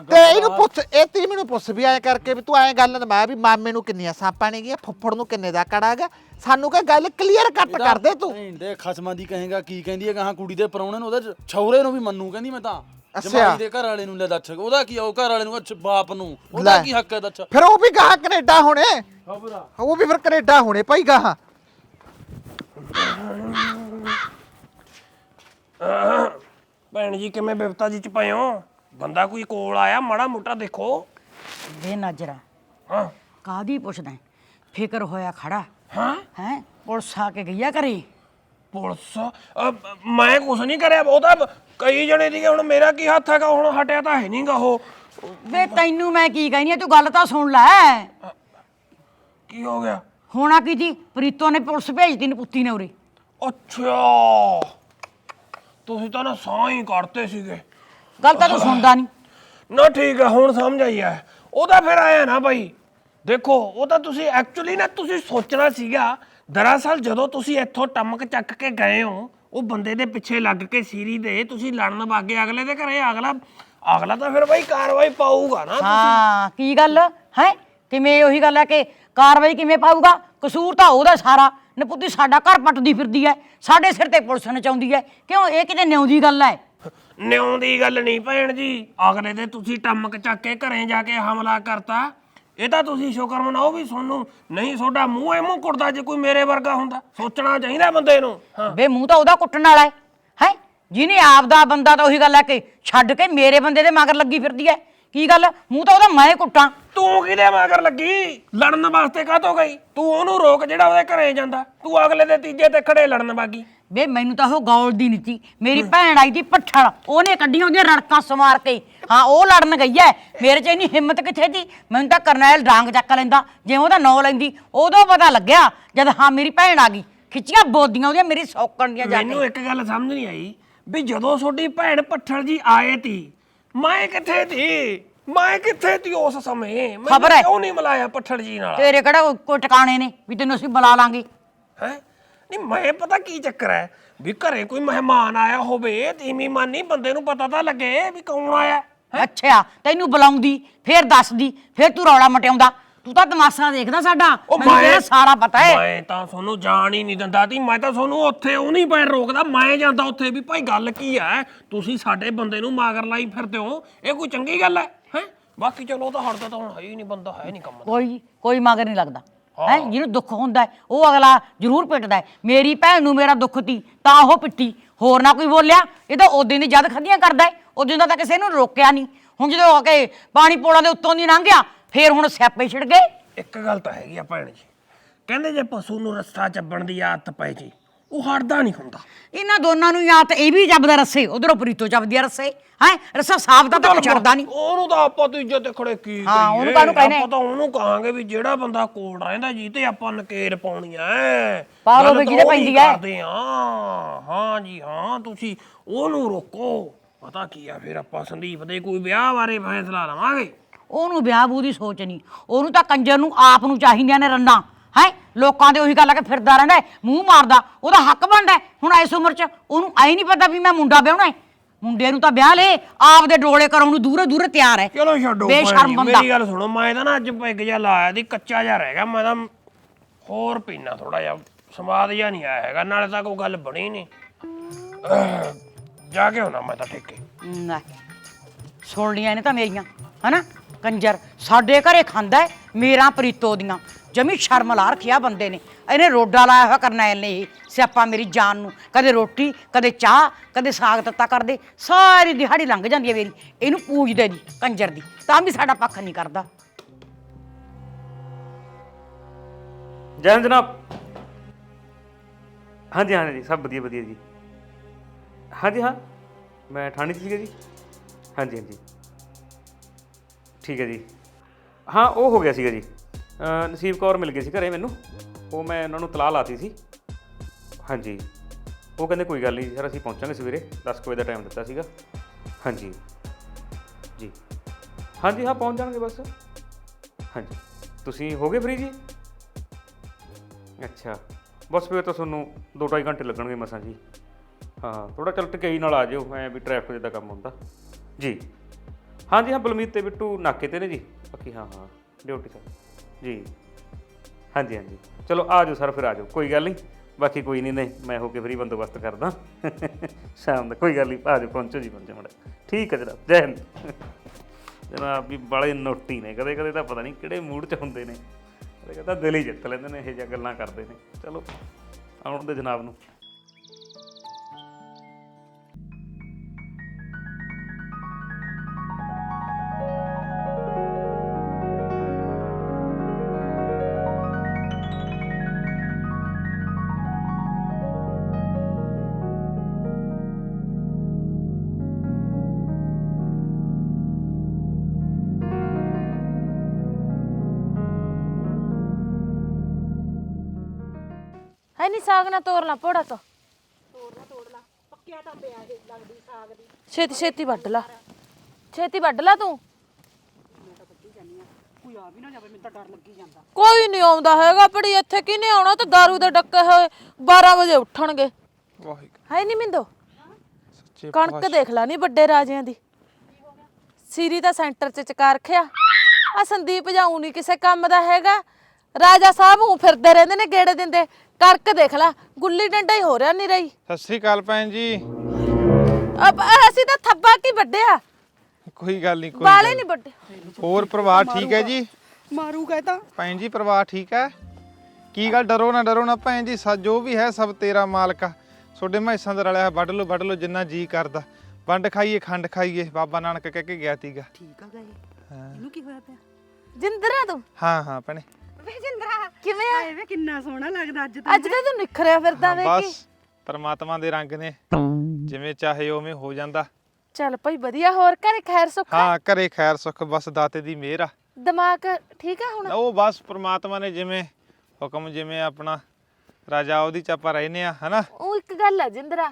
ਤੇ ਇਹਨੂੰ ਪੁੱਛ ਇਹ ਤੀ ਮੈਨੂੰ ਪੁੱਛ ਵੀ ਐ ਕਰਕੇ ਵੀ ਤੂੰ ਐ ਗੱਲ ਨਾ ਮੈਂ ਵੀ ਮਾਮੇ ਨੂੰ ਕਿੰਨੀਆਂ ਸਾਪਾਂ ਨੇ ਗਿਆ ਫੁੱਫੜ ਨੂੰ ਕਿੰਨੇ ਦਾ ਕੜਾ ਗਿਆ ਸਾਨੂੰ ਕਹ ਗੱਲ ਕਲੀਅਰ ਕੱਟ ਕਰ ਦੇ ਤੂੰ। ਦੇ ਖਸਮਾਂ ਦੀ ਕਹੇਗਾ ਕੀ ਕਹਿੰਦੀ ਹੈ ਕਹਾਂ ਕੁੜੀ ਦੇ ਪਰੌਣੇ ਨੂੰ ਉਹਦੇ ਛੌਰੇ ਨੂੰ ਵੀ ਮੰਨੂ ਕਹਿੰਦੀ ਮੈਂ ਤਾਂ। ਜਮਾਈ ਦੇ ਘਰ ਵਾਲੇ ਨੂੰ ਲੈ ਦੱਸ ਉਹਦਾ ਕੀ ਉਹ ਘਰ ਵਾਲੇ ਨੂੰ ਅੱਛਾ ਬਾਪ ਨੂੰ। ਉਹਦਾ ਕੀ ਹੱਕ ਹੈ ਦੱਸ। ਫਿਰ ਉਹ ਵੀ ਗਾਹ ਕੈਨੇਡਾ ਹੋਣੇ। ਉਹ ਵੀ ਫਿਰ ਕੈਨੇਡਾ ਹੋਣੇ ਭਾਈ ਗਾਹਾਂ। ਭੈਣ ਜੀ ਕਿਵੇਂ ਬਿਪਤਾ ਜੀ ਚ ਪਏ ਹੋ? ਬੰਦਾ ਕੋਈ ਕੋਲ ਆਇਆ ਮਾੜਾ ਮੋਟਾ ਦੇਖੋ। ਵੇ ਨਜ਼ਰਾ ਹਾਂ। ਕਾਦੀ ਪੁੱਛਦਾ ਹੈ? ਫਿਕਰ ਹੋਇਆ ਖੜਾ। ਹਾਂ? ਹੈ? ਪੁਲਿਸ ਆ ਕੇ ਗਈਆ ਕਰੇ ਪੁਲਿਸ? ਅ, ਮੈਂ ਕੁਛ ਨਹੀਂ ਕਰਿਆ। ਉਹ ਤਾਂ ਕਈ ਜਣੇ ਸੀਗੇ ਹੁਣ ਮੇਰਾ ਕੀ ਹੱਥ ਹੈਗਾ? ਹੁਣ ਹਟਿਆ ਤਾਂ ਹੈ ਨਹੀਂਗਾ ਉਹ। ਵੇ ਤੈਨੂੰ ਮੈਂ ਕੀ ਕਹਿਨੀ ਆ? ਤੂੰ ਗੱਲ ਤਾਂ ਸੁਣ ਲੈ। ਕੀ ਹੋ ਗਿਆ? ਹੋਣਾ ਕੀ ਜੀ? ਪ੍ਰੀਤੋ ਨੇ ਪੁਲਿਸ ਭੇਜਤੀ ਨਪੁੱਤੀ ਨੇ ਉਰੇ। ਅੱਛਾ। ਤੁਸੀਂ ਤਾਂ ਨਾ ਸਾਹ ਹੀ ਕੱਢਤੇ ਸੀਗੇ। ਗੱਲ ਤਾਂ ਤੂੰ ਸੁਣਦਾ ਨਹੀਂ। ਨਾ ਠੀਕ ਹੈ ਹੁਣ ਸਮਝ ਆਈ ਹੈ ਉਹ ਤਾਂ ਫਿਰ ਆਇਆ ਨਾ ਭਾਈ ਦੇਖੋ ਉਹ ਤਾਂ ਤੁਸੀਂ ਐਕਚੁਅਲੀ ਨਾ ਤੁਸੀਂ ਸੋਚਣਾ ਸੀਗਾ ਦਰਅਸਲ ਜਦੋਂ ਤੁਸੀਂ ਇੱਥੋਂ ਟਮਕ ਚੱਕ ਕੇ ਗਏ ਹੋ ਉਹ ਬੰਦੇ ਦੇ ਪਿੱਛੇ ਲੱਗ ਕੇ ਸੀਰੀ ਦੇ ਤੁਸੀਂ ਲੜਨ ਵਾਗੇ ਅਗਲੇ ਦੇ ਘਰੇ ਅਗਲਾ ਅਗਲਾ ਤਾਂ ਫਿਰ ਭਾਈ ਕਾਰਵਾਈ ਪਾਊਗਾ ਨਾ ਹਾਂ ਕੀ ਗੱਲ? ਹੈ? ਕਿਵੇਂ ਉਹੀ ਗੱਲ ਹੈ ਕਿ ਕਾਰਵਾਈ ਕਿਵੇਂ ਪਾਊਗਾ? ਕਸੂਰ ਤਾਂ ਉਹਦਾ ਸਾਰਾ। ਨਪੁੱਤੀ ਸਾਡਾ ਘਰ ਪੱਟਦੀ ਫਿਰਦੀ ਹੈ ਸਾਡੇ ਸਿਰ ਤੇ ਪੁਲਿਸ ਨਚਾਉਂਦੀ ਹੈ। ਕਿਉਂ? ਇਹ ਕਿਤੇ ਨਿਉ ਦੀ ਗੱਲ ਹੈ। ਨਿਉਂ ਦੀ ਗੱਲ ਨਹੀਂ ਭੈਣ ਜੀ। ਅਗਲੇ ਦੇ ਤੁਸੀਂ ਟਮਕ ਚੱਕ ਕੇ ਘਰੇ ਜਾ ਕੇ ਹਮਲਾ ਕਰਤਾ। ਇਹ ਤਾਂ ਤੁਸੀਂ ਸ਼ੁਕਰ ਮਨਾਓ ਵੀ ਤੁਹਾਨੂੰ ਨਹੀਂ ਤੁਹਾਡਾ ਮੂੰਹ ਐ ਮੂੰਹ ਕੁੱਟਦਾ ਜੇ ਕੋਈ ਮੇਰੇ ਵਰਗਾ ਹੁੰਦਾ। ਸੋਚਣਾ ਚਾਹੀਦਾ ਬੰਦੇ ਨੂੰ। ਹਾਂ। ਵੇ ਮੂੰਹ ਤਾਂ ਉਹਦਾ ਕੁੱਟਣ ਵਾਲਾ ਹੈ ਹੈ? ਜਿਹਨੇ ਆਪ ਦਾ ਬੰਦਾ ਤਾਂ ਉਹੀ ਗੱਲ ਹੈ ਕਿ ਛੱਡ ਕੇ ਮੇਰੇ ਬੰਦੇ ਦੇ ਮਗਰ ਲੱਗੀ ਫਿਰਦੀ ਹੈ ਕੀ ਗੱਲ? ਮੂੰਹ ਤਾਂ ਉਹਦਾ ਮੈਂ ਕੁੱਟਾਂ। ਤੂੰ ਕਿਹਦੇ ਮਗਰ ਲੱਗੀ? ਲੜਨ ਵਾਸਤੇ ਕਾਹਤੋਂ ਗਈ? ਤੂੰ ਉਹਨੂੰ ਰੋਕ ਜਿਹੜਾ ਉਹਦੇ ਘਰੇ ਜਾਂਦਾ। ਤੂੰ ਅਗਲੇ ਦੇ ਤੀਜੇ ਤੇ ਖੜੇ ਲੜਨ ਵਾਗੀ। ਵੇ ਮੈਨੂੰ ਤਾਂ ਉਹ ਗੌਲ ਦੀ ਨੀਤੀ ਮੇਰੀ ਭੈਣ ਆਈ ਦੀ ਪੱਠਲ। ਉਹਨੇ ਕੱਢੀਆਂ ਉਹਦੀਆਂ ਰੜਕਾਂ ਸਮਾਰ ਕੇ। ਹਾਂ ਉਹ ਲੜਨ ਗਈ ਐ। ਮੇਰੇ 'ਚ ਇੰਨੀ ਹਿੰਮਤ ਕਿੱਥੇ ਦੀ ਮੈਨੂੰ ਤਾਂ ਕਰਨੈਲ ਡਾਂਗ ਚੱਕ ਲੈਂਦਾ। ਜੇ ਉਹਦਾ ਨਾਂ ਲੈਂਦੀ ਉਦੋਂ ਪਤਾ ਲੱਗਿਆ ਜਦ ਹਾਂ ਮੇਰੀ ਭੈਣ ਆ ਗਈ। ਖਿੱਚੀਆਂ ਬੋਦੀਆਂ ਉਹਦੀਆਂ ਮੇਰੀ ਸੌਕਣ ਦੀਆਂ ਜਾ ਮੈਨੂੰ ਇੱਕ ਗੱਲ ਸਮਝ ਨਹੀਂ ਆਈ ਵੀ ਜਦੋਂ ਤੁਹਾਡੀ ਭੈਣ ਪੱਠਲ ਜੀ ਆਏ ਤੀ ਮੈਂ ਕਿੱਥੇ ਤੀ? ਮੈਂ ਕਿੱਥੇ ਤੀ ਉਸ ਸਮੇਂ? ਮੈਨੂੰ ਖਬਰ ਹੈ। ਕਿਉਂ ਨਹੀਂ ਮਿਲਾਇਆ ਪੱਠਲ ਜੀ ਨਾਲ? ਤੇਰੇ ਕਿਹੜਾ ਕੋਈ ਟਿਕਾਣੇ ਨੇ ਵੀ ਤੈਨੂੰ ਅਸੀਂ ਬੁਲਾ ਲਾਂਗੇ? ਹੈ? ਨਹੀਂ ਮੈਂ ਪਤਾ ਕੀ ਚੱਕਰ ਹੈ? ਵੀ ਘਰੇ ਕੋਈ ਮਹਿਮਾਨ ਆਇਆ ਹੋਵੇ ਧੀਮੀ ਮਾਨੀ ਬੰਦੇ ਨੂੰ ਪਤਾ ਤਾਂ ਲੱਗੇ ਵੀ ਕੌਣ ਆਇਆ ਅੱਛਾ ਤੈਨੂੰ ਬੁਲਾਉਂਦੀ ਫੇਰ ਦੱਸਦੀ ਫੇਰ ਤੂੰ ਰੌਲਾ ਮਟਿਆਉਂਦਾ। ਤੂੰ ਤਾਂ ਤਮਾਸ਼ਾ ਦੇਖਦਾ ਸਾਡਾ ਮੈਨੂੰ ਤੇਰਾ ਸਾਰਾ ਪਤਾ ਹੈ। ਮੈਂ ਤਾਂ ਤੁਹਾਨੂੰ ਜਾਣ ਹੀ ਨਹੀਂ ਦਿੰਦਾ ਤੀ ਮੈਂ ਤਾਂ ਤੁਹਾਨੂੰ ਉੱਥੇ ਉਹ ਨਹੀਂ ਪੈਰ ਰੋਕਦਾ ਮੈਂ ਜਾਂਦਾ ਉੱਥੇ ਵੀ ਭਾਈ ਗੱਲ ਕੀ ਹੈ? ਤੁਸੀਂ ਸਾਡੇ ਬੰਦੇ ਨੂੰ ਮਾਗਰ ਲਾਈ ਫਿਰਦੇ ਹੋ ਇਹ ਕੋਈ ਚੰਗੀ ਗੱਲ ਹੈ ਹੈ? ਬਾਕੀ ਚਲੋ ਉਹ ਤਾਂ ਹੜਦਾ ਤਾਂ ਹੁਣ ਹੈ ਹੀ ਨਹੀਂ ਬੰਦਾ ਹੈ ਨਹੀਂ ਕੰਮ ਕੋਈ ਕੋਈ ਮਗਰ ਨਹੀਂ ਲੱਗਦਾ। ਹੈ ਜਿਹਨੂੰ ਦੁੱਖ ਹੁੰਦਾ ਹੈ, ਉਹ ਅਗਲਾ ਜ਼ਰੂਰ ਪਿੱਟਦਾ ਹੈ। ਮੇਰੀ ਭੈਣ ਨੂੰ ਮੇਰਾ ਦੁੱਖ ਤੀ ਤਾਂ ਉਹ ਪਿੱਟੀ। ਹੋਰ ਨਾ ਕੋਈ ਬੋਲਿਆ ਇਹ ਤਾਂ ਉਦੋਂ ਦੀ ਜਦ ਖੱਦੀਆਂ ਕਰਦਾ ਹੈ ਉਦੋਂ ਦਾ ਤਾਂ ਕਿਸੇ ਨੂੰ ਰੋਕਿਆ ਨਹੀਂ। ਹੁਣ ਜਦੋਂ ਆ ਕੇ ਪਾਣੀ ਪੋਲਾਂ ਦੇ ਉੱਤੋਂ ਦੀ ਲੰਘ ਗਿਆ ਫੇਰ ਹੁਣ ਸਿਆਪੇ ਛਿੜ ਗਏ। ਇੱਕ ਗੱਲ ਤਾਂ ਹੈਗੀ ਆ ਭੈਣ ਜੀ ਕਹਿੰਦੇ ਜੇ ਪਸ਼ੂ ਨੂੰ ਰਸਤਾ ਚੱਬਣ ਦੀ ਆਦਤ ਪੈ ਜੇ ਉਹ ਹੜਦਾ ਨਹੀਂ ਹੁੰਦਾ। ਇਹਨਾਂ ਦੋਨਾਂ ਨੂੰ ਜਾਂ ਤਾਂ ਇਹ ਵੀ ਜੱਬਦਾ ਰੱਸੇ ਉਧਰੋਂ ਪ੍ਰੀਤੋ ਜੱਬਦੀ ਆ ਰੱਸੇ ਹੈ? ਰੱਸਾ ਸਾਫ਼ ਦਾ ਤਾਂ ਕੋਈ ਛੱਡਦਾ ਨਹੀਂ। ਉਹਨੂੰ ਤਾਂ ਆਪਾਂ ਤੇ ਖੜੇ ਕੀ ਹਾਂ, ਉਹਨੂੰ ਕਰੀਏ? ਕਾਹਨੂੰ ਕਹਿੰਦੇ? ਆਪਾਂ ਤਾਂ ਉਹਨੂੰ ਕਹਾਂਗੇ ਵੀ ਜਿਹੜਾ ਬੰਦਾ ਕੋਲ ਰਹਿੰਦਾ ਜੀ ਤੇ ਆਪਾਂ ਨਕੇਰ ਪਾਉਣੀ ਐ ਪਾ ਲਓ ਵੀ ਜਿਹਦੇ ਪੈਂਦੀ ਐ। ਕਰਦੇ ਆ। ਹਾਂ ਜੀ ਹਾਂ ਤੁਸੀਂ ਉਹਨੂੰ ਰੋਕੋ। ਪਤਾ ਕੀ ਆ ਫਿਰ ਆਪਾਂ ਸੰਦੀਪ ਦੇ ਕੋਈ ਵਿਆਹ ਬਾਰੇ ਫੈਸਲਾ ਲਵਾਂਗੇ। ਉਹਨੂੰ ਵਿਆਹ ਬੂ ਦੀ ਸੋਚ ਨਹੀਂ। ਉਹਨੂੰ ਤਾਂ ਕੰਜਰ ਨੂੰ ਆਪ ਨੂੰ ਚਾਹੀਦੀਆਂ ਨੇ ਰੰਨਾਂ। ਹੈ? ਲੋਕਾਂ ਦੇ ਉਹੀ ਗੱਲ ਆ ਕੇ ਫਿਰਦਾ ਰਹਿੰਦਾ ਹੈ, ਮੂੰਹ ਮਾਰਦਾ ਉਹਦਾ ਹੱਕ ਬਣਦਾ ਹੈ। ਹੁਣ ਇਸ ਉਮਰ 'ਚ ਉਹਨੂੰ ਆਈ ਨਹੀਂ ਪਤਾ ਵੀ ਮੈਂ ਮੁੰਡਾ ਵਿਆਹਣਾ ਹੈ। ਮੁੰਡੇ ਨੂੰ ਤਾਂ ਵਿਆਹ ਲੈ ਆਪ ਦੇ ਡੋਲੇ ਕਰਾਉਣ ਨੂੰ ਦੂਰੇ ਦੂਰੇ ਤਿਆਰ ਹੈ। ਚਲੋ ਛੱਡੋ ਬੇਸ਼ਰਮ ਜੀ, ਬੰਦਾ। ਮੇਰੀ ਗੱਲ ਸੁਣੋ ਮੈਂ ਤਾਂ ਨਾ ਅੱਜ ਪੈਗ ਜਿਹਾ ਲਾਇਆ ਦੀ ਕੱਚਾ ਜਿਹਾ ਰਹਿ ਗਿਆ ਮੈਂ ਤਾਂ ਹੋਰ ਪੀਣਾ ਥੋੜਾ ਜਿਹਾ ਸਵਾਦ ਜਿਹਾ ਨਹੀਂ ਆਇਆ ਹੈਗਾ ਨਾਲੇ ਤਾਂ ਕੋਈ ਗੱਲ ਬਣੀ ਨਹੀਂ। ਅਹ, ਜਾ ਕੇ ਆਉਣਾ ਮੈਂ ਤਾਂ ਠੇਕੇ। ਲੈ, ਸੁਣ ਲੀਆਂ ਨੇ ਤਾਂ ਮੇਰੀਆਂ ਹਨਾ? ਕੰਜਰ ਸਾਡੇ ਘਰੇ ਖਾਂਦਾ ਹੈ, ਮੇਰਾ ਪ੍ਰੀਤੋ ਦੀਆਂ। ਜਮੀ ਸ਼ਰਮ ਲਾ ਰੱਖਿਆ ਬੰਦੇ ਨੇ। ਇਹਨੇ ਰੋਡਾ ਲਾਇਆ ਹੋਇਆ ਕਰਨੈਲ ਨੇ ਇਹ, ਸਿਆਪਾ ਮੇਰੀ ਜਾਨ ਨੂੰ। ਕਦੇ ਰੋਟੀ, ਕਦੇ ਚਾਹ, ਕਦੇ ਸਾਗ ਤੱਤਾ ਕਰਦੇ। ਸਾਰੀ ਦਿਹਾੜੀ ਲੰਘ ਜਾਂਦੀ ਹੈ ਮੇਰੀ। ਇਹਨੂੰ ਪੂਜਦੇ ਨਹੀਂ ਕੰਜਰ ਦੀ। ਤਾਂ ਵੀ ਸਾਡਾ ਪੱਖ ਨਹੀਂ ਕਰਦਾ। ਜੈ ਜਨਾਬ। ਹਾਂਜੀ ਹਾਂਜੀ ਜੀ, ਸਭ ਵਧੀਆ ਵਧੀਆ ਜੀ। ਹਾਂਜੀ, ਹਾਂ। ਮੈਂ ਠਾਣੀ 'ਚ ਸੀਗਾ ਜੀ? ਹਾਂਜੀ ਹਾਂਜੀ। ਠੀਕ ਹੈ ਜੀ। ਹਾਂ, ਉਹ ਹੋ ਗਿਆ ਸੀਗਾ ਜੀ। ਅਹ ਨਸੀਬ ਕੌਰ ਮਿਲ ਗਏ ਸੀ ਘਰੇ ਮੈਨੂੰ। ਉਹ ਮੈਂ ਉਹਨਾਂ ਨੂੰ ਤਲਾਹ ਲਾਤੀ ਸੀ। ਹਾਂਜੀ। ਉਹ ਕਹਿੰਦੇ ਕੋਈ ਗੱਲ ਨਹੀਂ ਸਰ, ਅਸੀਂ ਪਹੁੰਚਾਂਗੇ ਸਵੇਰੇ 10 ਕੁ ਵਜੇ ਦਾ ਟਾਈਮ ਦਿੱਤਾ ਸੀਗਾ। ਹਾਂਜੀ। ਜੀ। ਹਾਂਜੀ, ਹਾਂ, ਪਹੁੰਚ ਜਾਣਗੇ ਬਸ। ਹਾਂਜੀ। ਤੁਸੀਂ ਹੋ ਗਏ ਫ੍ਰੀ ਜੀ? ਅੱਛਾ। ਬਸ ਫਿਰ ਤਾਂ ਤੁਹਾਨੂੰ 2.5 ਘੰਟੇ ਲੱਗਣਗੇ ਮਸਾਂ ਜੀ। ਹਾਂ ਥੋੜਾ ਚੱਲ ਟਕਈ ਨਾਲ ਆ ਜਿਓ, ਐ ਵੀ ਟ੍ਰੈਫਿਕ ਦਾ ਕੰਮ ਹੁੰਦਾ। ਜੀ। ਹਾਂਜੀ, ਹਾਂ, ਬਲਮੀਤ ਤੇ ਬਿੱਟੂ ਨਾਕੇ ਤੇ ਨੇ ਜੀ। ਬਾਕੀ, ਹਾਂ ਹਾਂ। Duty sir. ਜੀ। ਹਾਂਜੀ ਹਾਂਜੀ। ਚਲੋ, ਆ ਜਾਓ ਸਰ, ਫਿਰ ਆ ਜਾਓ। ਕੋਈ ਗੱਲ ਨਹੀਂ। ਬਾਕੀ ਕੋਈ ਨਹੀਂ ਨਹੀਂ, ਮੈਂ ਹੋ ਕੇ ਫਰੀ ਬੰਦੋਬਸਤ ਕਰਦਾ। ਸ਼ਾਮ ਦਾ, ਕੋਈ ਗੱਲ ਨਹੀਂ। ਆ ਜਾਓ, ਪਹੁੰਚੋ ਜੀ, ਪਹੁੰਚੋ ਮੜਾ ਠੀਕ ਹੈ ਜਨਾਬ, ਜੈ ਹਿੰਦ। ਜਨਾਬ, ਵੀ ਬੜੇ ਨੋਟੀ ਨੇ। ਕਦੇ ਕਦੇ ਤਾਂ ਪਤਾ ਨਹੀਂ ਕਿਹੜੇ ਮੂਡ 'ਚ ਹੁੰਦੇ ਨੇ। ਕਦੇ ਕਦੇ ਤਾਂ ਦਿਲ ਹੀ ਜਿੱਤ ਲੈਂਦੇ ਨੇ, ਇਹ ਜਿਹੀਆਂ ਗੱਲਾਂ ਕਰਦੇ ਨੇ। ਚਲੋ, ਆਉਣ ਦੇ ਜਨਾਬ ਨੂੰ। ਹੈ ਨਹੀਂ ਸਾਗ ਨਾ ਤੋੜ ਲਾ ਪੋੜਾ ਤੋਂ। ਤੋੜ ਲਾ ਤੋੜ ਲਾ। ਪੱਕਿਆ ਤਾਂ ਪਿਆ ਇਹ ਲੱਗਦੀ ਸਾਗ ਦੀ। ਛੇਤੀ ਛੇਤੀ ਵੱਢ ਲਾ। ਛੇਤੀ ਵੱਢ ਲਾ ਤੂੰ। ਕੋਈ ਨਹੀਂ ਆਉਂਦਾ ਹੈਗਾ ਪੜੀ ਇੱਥੇ ਕਿਹਨੇ ਆਉਣਾ? ਤੇ दारू ਦੇ ਡੱਕੇ ਹੋਏ 12 ਵਜੇ ਉੱਠਣਗੇ। ਵਾਹਿਗੁਰੂ। ਹੈ ਨਹੀਂ ਮਿੰਦੋ? ਸੱਚੇ ਕਣਕ ਦੇਖ ਲਾ ਨਹੀਂ ਵੱਡੇ ਰਾਜਿਆਂ ਦੀ। ਸੀਰੀ ਤਾਂ ਸੈਂਟਰ 'ਚ ਚਕਾ ਰੱਖਿਆ। ਆ ਸੰਦੀਪ ਜਾਉ ਨਹੀਂ ਕਿਸੇ ਕੰਮ ਦਾ ਹੈਗਾ। ਰਾਜਾ ਸਾਹਿਬ ਉਹ ਫਿਰਦੇ ਰਹਿੰਦੇ ਨੇ ਗੇੜੇ ਦਿੰਦੇ। ਕਣਕ ਦੇਖ ਲਾ ਗੁੱਲੀ ਡੰਡਾ ਹੀ ਹੋ ਰਿਹਾ ਨਹੀਂ ਰਹੀ। ਸਤਿ ਸ੍ਰੀ ਅਕਾਲ ਭੈਣ ਜੀ। ਅਬ ਅਸੀਂ ਤਾਂ ਥੱਬਾ ਕੀ ਵੱਡਿਆ ਕੋਈ ਗੱਲ ਨਹੀਂ ਕੋਈ ਵਾਲੇ ਗੱਲ ਨਹੀਂ ਵੱਡੇ ਹੋਰ ਪਰਿਵਾਰ ਠੀਕ ਹੈ ਜੀ? ਮਾਰੂ ਗਏ ਤਾਂ। ਭੈਣ ਜੀ ਪਰਿਵਾਰ ਠੀਕ ਹੈ? ਕੀ ਗੱਲ ਡਰੋ ਨਾ ਡਰੋ ਨਾ ਭੈਣ ਜੀ ਸਾ ਜੋ ਵੀ ਹੈ ਸਭ ਤੇਰਾ ਮਾਲਕ ਆ। ਤੁਹਾਡੇ ਮਹਿਸਾਂ ਦਾ ਰਲਿਆ ਵੱਢ ਲਓ ਵੱਢ ਲਓ ਜਿੰਨਾ ਜੀ ਕਰਦਾ। ਵੰਡ ਖਾਈਏ ਖੰਡ ਖਾਈਏ ਬਾਬਾ ਨਾਨਕ ਕਹਿ ਕੇ ਗਿਆ ਤੀਗਾ। ਠੀਕ ਆ ਗਏ। ਇਹਨੂੰ ਕੀ ਹੋਇਆ ਪਿਆ? ਜਿੰਦਰਾ ਤੂੰ? ਹਾਂ ਹਾਂ ਭੈਣੇ। ਕਿਵੇਂ ਆ? ਵੇ ਕਿੰਨਾ ਸੋਹਣਾ ਲੱਗਦਾ ਅੱਜ ਅੱਜ ਤਾਂ ਤੂੰ ਨਿਖਰਿਆ ਫਿਰਦਾ ਵੇਖੀ ਬਸ ਪਰਮਾਤਮਾ ਦੇ ਰੰਗ ਨੇ। ਜਿਵੇਂ ਚਾਹੇ ਉਵੇਂ ਹੋ ਜਾਂਦਾ। ਚੱਲ ਭਾਈ ਵਧੀਆ ਹੋਰ ਘਰੇ ਖੈਰ ਸੁੱਖ ਆ? ਹਾਂ ਘਰੇ ਖੈਰ ਸੁੱਖ ਬਸ ਦਾਤੇ ਦੀ ਮਿਹਰ ਆ। ਦਿਮਾਗ ਠੀਕ ਆ ਹੁਣ? ਉਹ ਬਸ ਪ੍ਰਮਾਤਮਾ ਨੇ ਜਿਵੇਂ ਹੁਕਮ ਜਿਵੇਂ ਆਪਣਾ ਰਾਜਾ ਉਹਦੀ ਚ ਆਪਾਂ ਰਹਿੰਦੇ ਆ ਹਨਾ? ਉਹ ਇੱਕ ਗੱਲ ਆ ਜਿੰਦਰਾ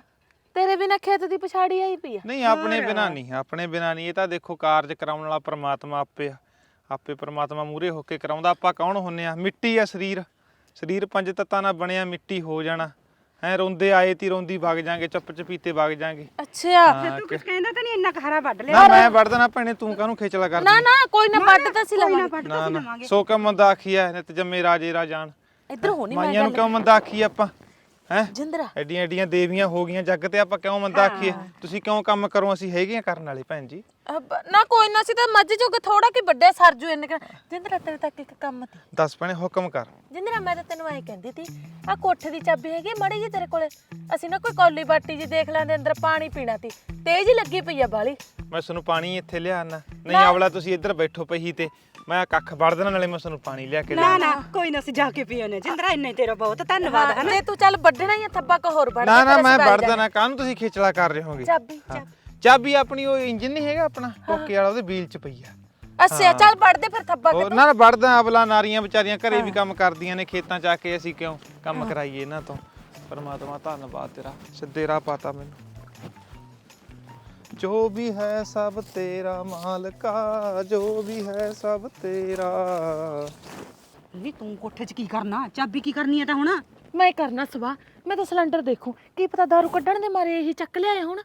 ਤੇਰੇ ਬਿਨਾ ਖੇਤ ਦੀ ਪਛਾੜੀ ਆਈ ਪਈ ਆ। ਨਹੀਂ ਆਪਣੇ ਬਿਨਾ ਨਹੀਂ ਆਪਣੇ ਬਿਨਾ ਨਹੀਂ। ਇਹ ਤਾਂ ਦੇਖੋ ਕਾਰਜ ਕਰਾਉਣ ਵਾਲਾ ਪ੍ਰਮਾਤਮਾ ਆਪੇ ਆ। ਆਪੇ ਪ੍ਰਮਾਤਮਾ ਮੂਰੇ ਹੋ ਕੇ ਕਰਾਉਂਦਾ। ਆਪਾਂ ਕੌਣ ਹੁੰਨੇ ਆ? ਮਿੱਟੀ ਆ ਸਰੀਰ। ਸਰੀਰ ਪੰਜ ਤੱਤਾਂ ਨਾਲ ਬਣਿਆ ਮਿੱਟੀ ਹੋ ਜਾਣਾ। ਐ ਰੋਂਦੇ ਆਏ ਤੀ ਰੋਂਦੀ ਵਗ ਜਾਾਂਗੇ ਚੁੱਪ ਚਪੀਤੇ ਵਗ ਜਾਾਂਗੇ। ਅੱਛਾ ਤੂੰ ਕੁਝ ਕਹਿੰਦਾ ਤਾਂ ਨਹੀਂ ਇੰਨਾ ਖਰਾ ਵੱਢ ਨਾ ਮੈਂ ਵੜ ਦੇਣਾ ਭੈਣੇ ਤੂੰ ਕਾਹਨੂੰ ਖੇਚਲਾ ਕਰਦੀ? ਨਾ ਨਾ ਕੋਈ ਨਾ ਵੱਢ ਤਾਂ ਸੀ ਲਵਾਂਗੇ। ਨਾ ਨਾ। ਸੋ ਕਾ ਮੰਦਾ ਆਖੀ ਐ ਨਿਤ ਜੰਮੇ ਰਾਜੇ ਰਾਜਾਨ। ਇੱਧਰ ਹੋਣੀ ਮੈਂ ਮਾਈਆਂ ਨੂੰ ਕਿਉਂ ਮੰਦਾ ਆਖੀ ਆਪਾਂ। ਹੈ? ਜਿੰਦਰਾ। ਐਡੀਆਂ ਐਡੀਆਂ ਦੇਵੀਆਂ ਹੋ ਗਈਆਂ ਜੱਗ ਤੇ ਆਪਾਂ ਕਿਉਂ ਮੰਦਾ ਆਖੀਏ? ਤੁਸੀਂ ਕਿਉਂ ਕੰਮ ਕਰੋ? ਅਸੀਂ ਹੈਗੇ ਆ ਕਰਨ ਵਾਲੇ ਭੈਣ ਜੀ। ਅਬ ਨਾ ਕੋਈ ਨਾ ਸੀ ਤਾਂ ਮੱਝ ਚੋਗੇ ਥੋੜਾ ਕਿ ਵੱਡੇ ਸਰਜੂ ਇੰਨੇ ਕੁ- ਜਿੰਦਰਾ ਤੇਰੇ ਤੱਕ ਇੱਕ ਕੰਮ ਤੀ ਦੱਸ ਭੈਣੇ ਹੁਕਮ ਕਰ। ਜਿੰਦਰਾ ਮੈਂ ਤਾਂ ਤੈਨੂੰ ਐਂ ਕਹਿੰਦੀ ਤੀ ਆ ਕੋਠੇ ਦੀ ਚਾਬੀ ਹੈਗੀ ਮਾੜੀ ਜੀ ਤੇਰੇ ਕੋਲੇ। ਅਸੀਂ ਨਾ ਕੋਈ ਕੌਲੀ ਬਾਟੀ ਜੀ ਦੇਖ ਲੈਂਦੇ ਅੰਦਰ ਪਾਣੀ ਪੀਣਾ ਤੀ ਤੇਜ਼ ਹੀ ਲੱਗੀ ਪਈ ਆ ਬਾਲੀ। ਮੈਂ ਤੁਹਾਨੂੰ ਪਾਣੀ ਇੱਥੇ ਲਿਆਣਾ ਨਹੀਂ ਆਵਲਾ ਤੁਸੀਂ ਇੱਧਰ ਬੈਠੋ ਪਈ ਤੇ। ਮੈਂ ਕੱਖ ਵੜ ਦੇਣਾ ਨਾਲੇ ਮੈਂ ਤੁਹਾਨੂੰ ਪਾਣੀ ਲਿਆ ਕੇ ਨਾ ਨਾ ਕੋਈ ਨਾ ਅਸੀਂ ਜਾ ਕੇ ਪੀਉਨੇ ਜਿੰਦਰਾ ਇੰਨੇ ਤੇਰਾ ਬਹੁਤ ਧੰਨਵਾਦ ਹਾਂ, ਜੇ ਤੂੰ ਚੱਲ ਵੱਢਣਾ ਹੀ ਆ ਥੱਬਾ ਕੋ ਹੋਰ ਵੱਢ ਨਾ ਨਾ ਮੈਂ ਵੜ। ਦੇਣਾ ਕਾਹਨੂੰ ਤੁਸੀਂ ਖੇਚਲਾ ਕਰ ਰਹੇ ਹੋਗੇ? ਚਾਬੀ। ਚਾਬੀ। ਚਾਬੀ ਆਪਣੀ ਉਹ ਇੰਜਨ ਨਹੀਂ ਹੈਗਾ ਆਪਣਾ ਕੋਕੇ ਵਾਲਾ ਉਹਦੇ ਵੀਲ 'ਚ ਪਈ ਆ। ਅੱਛਾ ਚੱਲ ਵੱਢ ਦੇ ਫਿਰ ਥੱਬਾ ਉਹ ਨਾ ਨਾ ਵੜਦਾ ਅਬਲਾ ਨਾਰੀਆਂ ਵਿਚਾਰੀਆਂ ਘਰੇ ਵੀ ਕੰਮ ਕਰਦੀਆਂ ਨੇ ਖੇਤਾਂ 'ਚ ਆ ਕੇ ਅਸੀਂ ਕਿਉਂ ਕੰਮ ਕਰਾਈਏ ਇਹਨਾਂ ਤੋਂ? ਪਰਮਾਤਮਾ ਧੰਨਵਾਦ ਤੇਰਾ ਸਿੱਧੇ ਰਾਹ ਪਾਤਾ ਮੈਨੂੰ। ਜੋ ਵੀ ਹੈ ਸਭ ਤੇਰਾ ਮਾਲਕਾ ਜੋ ਵੀ ਹੈ ਸਭ ਤੇਰਾ। ਵੀ ਤੂੰ ਕੋਠੇ 'ਚ ਕੀ ਕਰਨਾ? ਚਾਬੀ ਕੀ ਕਰਨੀ ਹੈ ਤਾਂ ਹੁਣ? ਮੈਂ ਕਰਨਾ ਸਵਾ। ਮੈਂ ਤਾਂ ਸਿਲੰਡਰ ਦੇਖੂ। ਕੀ ਪਤਾ ਦਾਰੂ ਕੱਢਣ ਦੇ ਮਾਰੇ ਇਹੀ ਚੱਕ ਲਿਆਏ ਹੁਣ?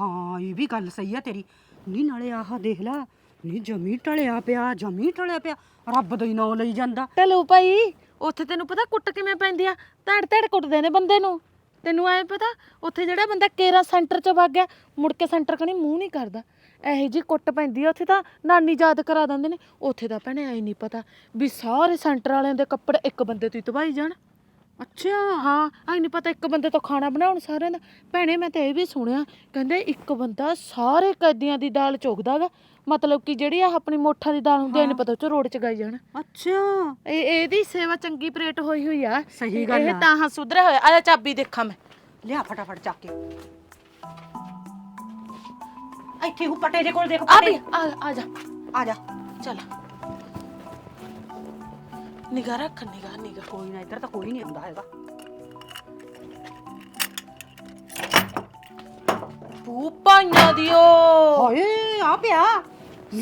ਹਾਂ ਇਹ ਵੀ ਗੱਲ ਸਹੀ ਆ ਤੇਰੀ। ਨਹੀਂ ਨਾਲੇ ਆਹ ਦੇਖ ਲੈ। ਨਹੀਂ ਜਮੀ ਟਲਿਆ ਪਿਆ ਜਮੀ ਟਲਿਆ ਪਿਆ। ਰੱਬ ਦਾ ਹੀ ਨਾਂ ਲਈ ਜਾਂਦਾ। ਚਲੋ ਭਾਈ ਉੱਥੇ ਤੈਨੂੰ ਪਤਾ ਕੁੱਟ ਕਿਵੇਂ ਪੈਂਦੀ ਆ? ਧੜ ਧੜ ਕੁੱਟਦੇ ਨੇ ਬੰਦੇ ਨੂੰ। ਤੈਨੂੰ ਐ ਪਤਾ, ਉੱਥੇ ਜਿਹੜਾ ਬੰਦਾ ਕੇਰਾ ਸੈਂਟਰ ਚ ਵਗ ਗਿਆ, ਮੁੜ ਕੇ ਸੈਂਟਰ ਕਣੀ ਮੂੰਹ ਨਹੀਂ ਕਰਦਾ। ਇਹੋ ਜੀ ਕੁੱਟ ਪੈਂਦੀ ਆ, ਉੱਥੇ ਤਾਂ ਨਾਨੀ ਯਾਦ ਕਰਾ ਦਿੰਦੇ ਨੇ। ਉੱਥੇ ਤਾਂ ਭੈਣੇ ਐ ਨਹੀਂ ਪਤਾ ਵੀ ਸਾਰੇ ਸੈਂਟਰ ਵਾਲਿਆਂ ਦੇ ਕੱਪੜੇ ਇੱਕ ਬੰਦੇ ਤੋਂ ਹੀ ਧਵਾਈ ਜਾਣ। ਅੱਛਾ ਹਾਂ ਐ ਨਹੀਂ ਪਤਾ ਇੱਕ ਬੰਦੇ ਤੋਂ ਖਾਣਾ ਬਣਾਉਣ ਸਾਰਿਆਂ ਦਾ। ਭੈਣੇ ਮੈਂ ਤਾਂ ਇਹ ਵੀ ਸੁਣਿਆ ਕਹਿੰਦੇ ਇੱਕ ਬੰਦਾ ਸਾਰੇ ਕੈਦੀਆਂ ਦੀ ਦਾਲ ਚੁਗਦਾਗਾ ਮਤਲਬ ਕਿ ਜਿਹੜੀ ਆ ਆਪਣੀ ਮੋਠਾਂ ਦੀ ਦਾਲ ਹੁੰਦੀ ਐ ਨਹੀਂ ਪਤਾ ਉਹ ਚ ਰੋਡ ਚ ਗਾਈ ਜਾਣ। ਅੱਛਾ। ਇਹ ਇਹਦੀ ਸੇਵਾ ਚੰਗੀ ਪ੍ਰੇਟ ਹੋਈ ਹੋਈ ਆ। ਸਹੀ ਗੱਲ ਇਹ ਆ। ਤਾਂ ਹਾਂ ਸੁਧਰਿਆ ਹੋਇਆ। ਆ ਚਾਬੀ ਦੇਖਾਂ ਮੈਂ। ਲਿਆ ਫਟਾਫਟ ਚੱਕ ਕੇ। ਇੱਥੇ ਪਟੇ ਦੇ ਕੋਲ ਦੇਖ ਆ ਪਟੇ ਆ ਆ ਜਾ। ਆ ਜਾ। ਚਲ। ਨਿਗਾਹ ਰੱਖ ਨਿਗਾਹ ਨਿਗਾਹ। ਕੋਈ ਨਾ ਇੱਧਰ ਤਾਂ ਕੋਈ ਨਹੀਂ ਆਉਂਦਾ ਹੈਗਾ। ਬੂ ਪਾਈਆਂ ਦਿਓ। ਹਾਏ ਆ ਪਿਆ।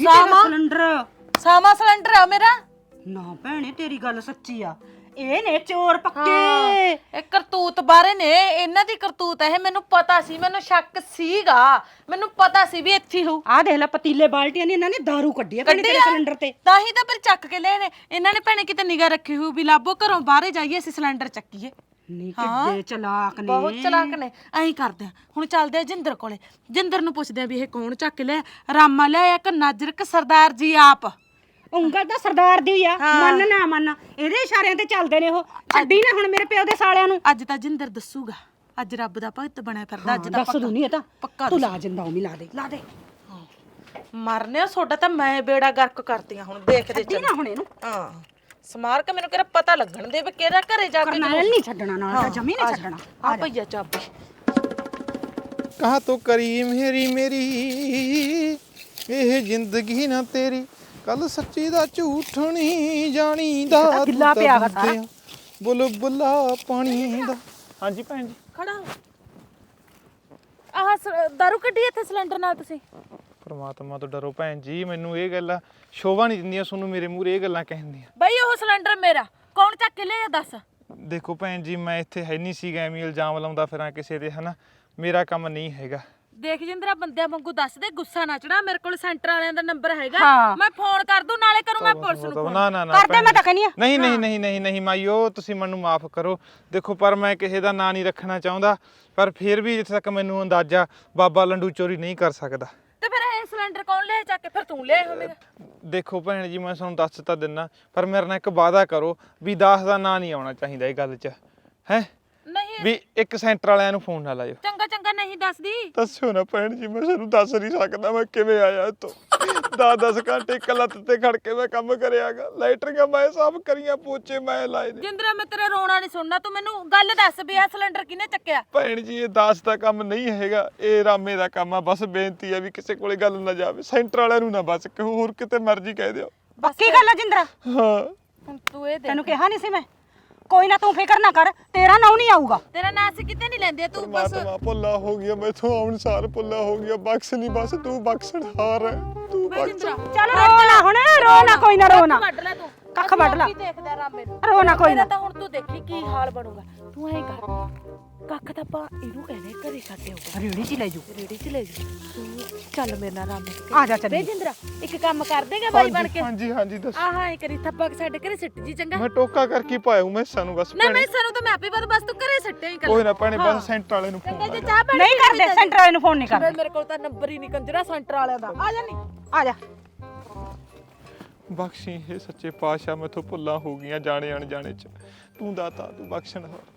ਸਾਮਾ? ਸਿਲੰਡਰ। ਸਾਮਾ ਸਿਲੰਡਰ ਆ ਮੇਰਾ। ਨਾ ਭੈਣੇ ਤੇਰੀ ਗੱਲ ਸੱਚੀ ਆ। ਇਹ ਨੇ ਚੋਰ ਪੱਕੇ। ਇਹ ਕਰਤੂਤ ਬਾਰੇ ਨੇ ਇਹਨਾਂ ਦੀ ਕਰਤੂਤ ਹੈ ਮੈਨੂੰ ਪਤਾ ਸੀ ਮੈਨੂੰ ਸ਼ੱਕ ਸੀਗਾ। ਮੈਨੂੰ ਪਤਾ ਸੀ ਵੀ ਇੱਥੇ ਹੀ ਹੋਊ। ਆ ਦੇਖ ਲੈ ਪਤੀਲੇ ਬਾਲਟੀਆਂ ਨੇ ਇਹਨਾਂ ਨੇ दारू ਕੱਢੀ ਆ ਭੈਣੇ ਤੇਰੇ? ਸਿਲੰਡਰ ਤੇ। ਤਾਂ ਹੀ ਤਾਂ ਫਿਰ ਚੱਕ ਕੇ ਲੈ ਨੇ। ਇਹਨਾਂ ਨੇ ਭੈਣੇ ਕਿਤੇ ਨਿਗਾਹ ਰੱਖੀ ਹੋਈ ਵੀ ਲਾਭੋ ਘਰੋਂ ਬਾਹਰੇ ਜਾਈਏ ਅਸੀਂ ਸਿਲੰਡਰ ਚੱਕੀਏ। ਨੀ ਹਾਂ। ਕਿੱਡੇ ਚਲਾਕ ਨੇ। ਬਹੁਤ ਚਲਾਕ ਨੇ। ਐਂ ਕਰਦੇ ਆ। ਹੁਣ ਚੱਲਦੇ ਆ ਜਿੰਦਰ ਕੋਲੇ। ਜਿੰਦਰ ਨੂੰ ਪੁੱਛਦੇ ਆ ਵੀ ਇਹ ਕੌਣ ਚੱਕ ਲਿਆ? ਰਾਮਾ ਲਿਆ ਕਿ ਨਾਜਰਕ ਸਰਦਾਰ ਜੀ ਆਪ? ਉਂਗਲ ਤਾਂ ਸਰਦਾਰ ਦੀ ਹੀ ਆ। ਮੰਨ ਨਾ ਮੰਨ। ਇਹਦੇ ਇਸ਼ਾਰਿਆਂ ਤੇ ਚੱਲਦੇ ਨੇ ਉਹ। ਛੱਡੀ ਨਾ ਹੁਣ ਮੇਰੇ ਪਿਓ ਦੇ ਸਾਲਿਆਂ ਨੂੰ। ਅੱਜ ਤਾਂ ਜਿੰਦਰ ਦੱਸੂਗਾ। ਅੱਜ ਰੱਬ ਦਾ ਭਗਤ ਬਣਿਆ ਫਿਰਦਾ ਅੱਜ ਦਾ ਦੱਸ ਦੂੰ ਨਹੀਂ ਇਹ ਤਾਂ। ਪੱਕਾ ਤੂੰ ਲਾ ਜਿੰਦਾ ਉਮੀ ਲਾ ਦੇ ਲਾ ਦੇ। ਮਰਨੇ ਤੁਹਾਡਾ ਤਾਂ ਮੈਂ ਬੇੜਾ ਗਰਕ ਕਰਤੀਆਂ ਹੁਣ ਦੇਖਦੇ ਛੱਡੀ ਚੱਲ। ਨਾ ਹੁਣ ਇਹਨੂੰ। ਹਾਂ। ਸਮਾਰ ਕੇ ਮੈਨੂੰ ਕਿਹੜਾ ਪਤਾ ਲੱਗਣ ਦੇ ਵੀ ਕਿਹੜਾ ਘਰੇ ਜਾ ਕੇ ਕਰਨਾਲ ਨਹੀਂ ਛੱਡਣਾ ਨਾਲ ਤਾਂ ਜਮੀ ਨਹੀਂ ਛੱਡਣਾ। ਆ ਭਈਆ ਚਾਬੀ। ਕਹਾ ਤੋ ਕਰੀ ਮੇਰੀ ਮੇਰੀ ਇਹ ਜ਼ਿੰਦਗੀ ਨਾ ਤੇਰੀ। ਕੱਲ ਸੱਚੀ ਦਾ ਝੂਠ ਨਹੀਂ ਜਾਣੀਦਾ। ਤਾਂ ਗਿੱਲਾ ਪਿਆ ਵਾ ਸਾਰਾ। ਬੁਲ ਬੁਲਾ ਪਾਣੀ ਦਾ। ਹਾਂਜੀ ਭੈਣ ਜੀ। ਖੜਾ। ਆਹ ਸ- ਦਾਰੂ ਕੱਢੀ ਇੱਥੇ ਸਿਲੰਡਰ ਨਾਲ ਤੁਸੀਂ? ਪਰਮਾਤਮਾ ਤੋਂ ਡਰੋ ਭੈਣ ਜੀ ਮੈਨੂੰ ਇਹ ਗੱਲਾਂ ਸ਼ੋਭਾ ਨਹੀਂ ਦਿੰਦੀਆਂ ਤੁਹਾਨੂੰ ਮੇਰੇ ਮੂਹਰੇ ਇਹ ਗੱਲਾਂ ਕਹਿੰਦੀਆਂ ਬਈ ਉਹ ਸਿਲੰਡਰ ਮੇਰਾ ਕੌਣ ਚੱਕ ਕੇ ਲਿਆ ਦੱਸ? ਦੇਖੋ ਭੈਣ ਜੀ ਮੈਂ ਇੱਥੇ ਹੈ ਨਹੀਂ ਸੀਗਾ ਐਵੇਂ ਇਲਜ਼ਾਮ ਲਾਉਂਦਾ ਫਿਰਾਂ ਕਿਸੇ ਤੇ ਹਨਾ? ਮੇਰਾ ਕੰਮ ਨਹੀਂ ਹੈਗਾ। ਦੇਖ ਜਿੰਦਰਾ ਬੰਦਿਆਂ ਵਾਂਗੂ ਦੱਸ ਦੇ ਗੁੱਸਾ ਨਾ ਚੜਾ ਮੇਰੇ ਕੋਲ ਸੈਂਟਰ ਵਾਲਿਆਂ ਦਾ ਨੰਬਰ ਹੈਗਾ। ਹਾਂ। ਮੈਂ ਫੋਨ ਕਰ ਦੂੰ ਨਾਲੇ ਕਰੂੰ ਮੈਂ ਪੁਲਿਸ ਨੂੰ ਫੋਨ। ਨਾ ਨਾ ਨਾ ਕਰਦੇ ਮੈਂ। ਤਾਂ ਕਹਿੰਦੀ ਆ ਨਹੀਂ ਨਹੀਂ ਨਹੀਂ ਨਹੀਂ ਨਹੀਂ ਮਾਈਓ ਤੁਸੀਂ ਮੈਨੂੰ ਮਾਫ ਕਰੋ। ਦੇਖੋ ਪਰ ਮੈਂ ਕਿਸੇ ਦਾ ਨਾਂ ਨਹੀਂ ਰੱਖਣਾ ਚਾਹੁੰਦਾ ਪਰ ਫਿਰ ਵੀ ਜਿੱਥੇ ਤੱਕ ਮੈਨੂੰ ਅੰਦਾਜ਼ਾ ਬਾਬਾ ਲੰਡੂ ਚੋਰੀ ਨਹੀਂ ਕਰ ਸਕਦਾ। ਤੇ ਫਿਰ ਇਹ ਸਿਲੰਡਰ ਕੌਣ ਲਿਆ ਚੱਕ ਕੇ ਫਿਰ ਤੂੰ ਲਿਆ ਹੋਵੇਂਗਾ ਦੇਖੋ ਭੈਣ ਜੀ ਮੈਂ ਤੁਹਾਨੂੰ ਦੱਸ ਤਾਂ ਦਿੰਨਾ ਪਰ ਮੇਰੇ ਨਾਲ ਇੱਕ ਵਾਅਦਾ ਕਰੋ ਵੀ ਦਾਸ ਦਾ ਨਾਂ ਨਹੀਂ ਆਉਣਾ ਚਾਹੀਦਾ ਇਹ ਗੱਲ 'ਚ। ਹੈ? ਨਹੀਂ ਵੀ ਇੱਕ ਸੈਂਟਰ ਵਾਲਿਆਂ ਨੂੰ ਫੋਨ ਨਾ ਲਾਇਓ। ਚੰਗਾ ਚੰਗਾ ਨਹੀਂ ਦੱਸਦੀ। ਦੱਸਿਓ ਨਾ ਭੈਣ ਜੀ ਮੈਂ ਤੁਹਾਨੂੰ ਦੱਸ ਨਹੀਂ ਸਕਦਾ ਮੈਂ ਕਿਵੇਂ ਆਇਆ ਇੱਥੋਂ। 10-10 ਘੰਟੇ ਇੱਕ ਲੱਤ ਤੇ ਖੜ ਕੇ ਮੈਂ ਕੰਮ ਕਰਿਆਗਾ ਲਾਈਟਰੀਆਂ ਮੈਂ ਸਭ ਕਰੀਆਂ ਪੋਚੇ ਮੈਂ ਲਾਏ ਨੇ। ਜਿੰਦਰਾ ਮੈਂ ਤੇਰਾ ਰੋਣਾ ਨਹੀਂ ਸੁਣਨਾ। ਤੂੰ ਮੈਨੂੰ ਗੱਲ ਦੱਸ ਵੀ ਆ ਸਿਲੰਡਰ ਕਿਹਨੇ ਚੱਕਿਆ? ਭੈਣ ਜੀ ਇਹ ਦਾਸ ਦਾ ਕੰਮ ਨਹੀਂ ਹੈਗਾ। ਇਹ ਰਾਮੇ ਦਾ ਕੰਮ ਆ। ਬਸ ਬੇਨਤੀ ਆ ਵੀ ਕਿਸੇ ਕੋਲੇ ਗੱਲ ਨਾ ਜਾਵੇ। ਸੈਂਟਰ ਵਾਲਿਆਂ ਨੂੰ ਨਾ ਬਸ ਕਿ ਹੋਰ ਕਿਤੇ ਮਰਜ਼ੀ ਕਹਿ ਦਿਓ। ਪੱਕੀ ਗੱਲ ਆ ਜਿੰਦਰਾ? ਹਾਂ। ਹੁਣ ਤੂੰ ਇਹ ਦੇ ਤੈਨੂੰ ਕਿਹਾ ਨਹੀਂ ਸੀ ਮੈਂ? ਕੋਈ ਨਾ ਤੂੰ ਫਿਕਰ ਨਾ ਕਰ ਤੇਰਾ ਨਾਂ ਨਹੀਂ ਆਊਗਾ। ਤੇਰਾ ਨਾਂ ਅਸੀਂ ਕਿਤੇ ਨਹੀਂ ਲੈਂਦੇ ਤੂੰ ਬਸ। ਪਰਮਾਤਮਾ ਭੁੱਲਾ ਹੋ ਗਿਆ ਮੈਥੋਂ ਆਉਣਸਾਰ ਭੁੱਲਾ ਹੋ ਗਿਆ ਬਖਸ਼ ਨਹੀਂ ਬਸ ਤੂੰ ਬਖਸ਼ਣ ਹਾਰ ਹੈ ਤੂੰ ਬਖਸ਼। ਚੱਲ ਰੋ ਨਾ ਹੁਣ ਰੋ ਨਾ ਕੋਈ ਨਾ ਰੋ ਨਾ। ਵੱਢ ਲੈ ਤੂੰ। ਕੱਖ ਵੱਢ ਲਾ। ਕੀ ਦੇਖਦਾ ਰਾਮੇ ਨੂੰ ਰੋ ਨਾ ਕੋਈ ਮੇਰਾ ਨਾ। ਤਾਂ ਹੁਣ ਤੂੰ ਦੇਖੀ ਕੀ ਹਾਲ ਬਣੂਗਾ। ਤੂੰ ਐਂ ਕਰ ਕੱਖ ਤਾਂ ਆਪਾਂ ਇਹਨੂੰ ਕਹਿੰਦੇ ਘਰੇ ਛੱਡ ਆਊਗਾ। ਰੇੜੀ ਚ ਲੈ ਜੂ ਰੇੜੀ ਚ ਲੈ ਜਾ ਤੂੰ ਚੱਲ ਮੇਰੇ ਨਾਲ ਰਾਮੇ ਆ ਜਾ ਚੱਲੀਏ। ਬੇ ਜਿੰਦਰਾ ਇੱਕ ਕੰਮ ਕਰ ਦੇਗਾ ਬਾਈ ਬਣ ਕੇ? ਹਾਂਜੀ ਹਾਂਜੀ ਦੱਸ। ਆਹ ਐਂ ਕਰੀ ਥੱਪਾ ਕੇ ਸਾਡੇ ਘਰੇ ਸਿੱਟ ਜੀ ਚੰਗਾ। ਮੈਂ ਟੋਕਾ ਕਰਕੇ ਪਾਇਓ ਮੈਂ ਸਾਨੂੰ ਬਸ ਨਾ ਮੈਂ ਸਾਨੂੰ ਤਾਂ ਮੈਂ ਆਪੇ ਬਸ ਬਸ ਤੂੰ ਘਰੇ ਸੱਟਿਆ ਹੀ ਕਰ ਕੋਈ ਨਾ ਭੈਣੇ ਬਸ ਸੈਂਟਰ ਵਾਲੇ ਨੂੰ ਫੋਨ ਪਾਣੀ ਨਹੀਂ ਕਰਦੇ ਸੈਂਟਰ ਵਾਲੇ ਨੂੰ ਫੋਨ ਨਹੀਂ ਕਰਦੇ। ਮੇਰੇ ਕੋਲ ਤਾਂ ਨੰਬਰ ਹੀ ਨਹੀਂ ਕੰਜਰਾ ਸੈਂਟਰ ਵਾਲਿਆਂ ਦਾ। ਆ ਜਾ ਨੀ। ਆ ਜਾ। ਬਖਸ਼ੀ ਇਹ ਸੱਚੇ ਪਾਤਸ਼ਾਹ ਮੈਥੋਂ ਭੁੱਲਾਂ ਹੋ ਗਈਆਂ ਜਾਣੇ ਅਣਜਾਣੇ ਚ। ਤੂੰ ਦਾਤਾ, ਤੂੰ ਬਖਸ਼ਣ ਹਾਰ।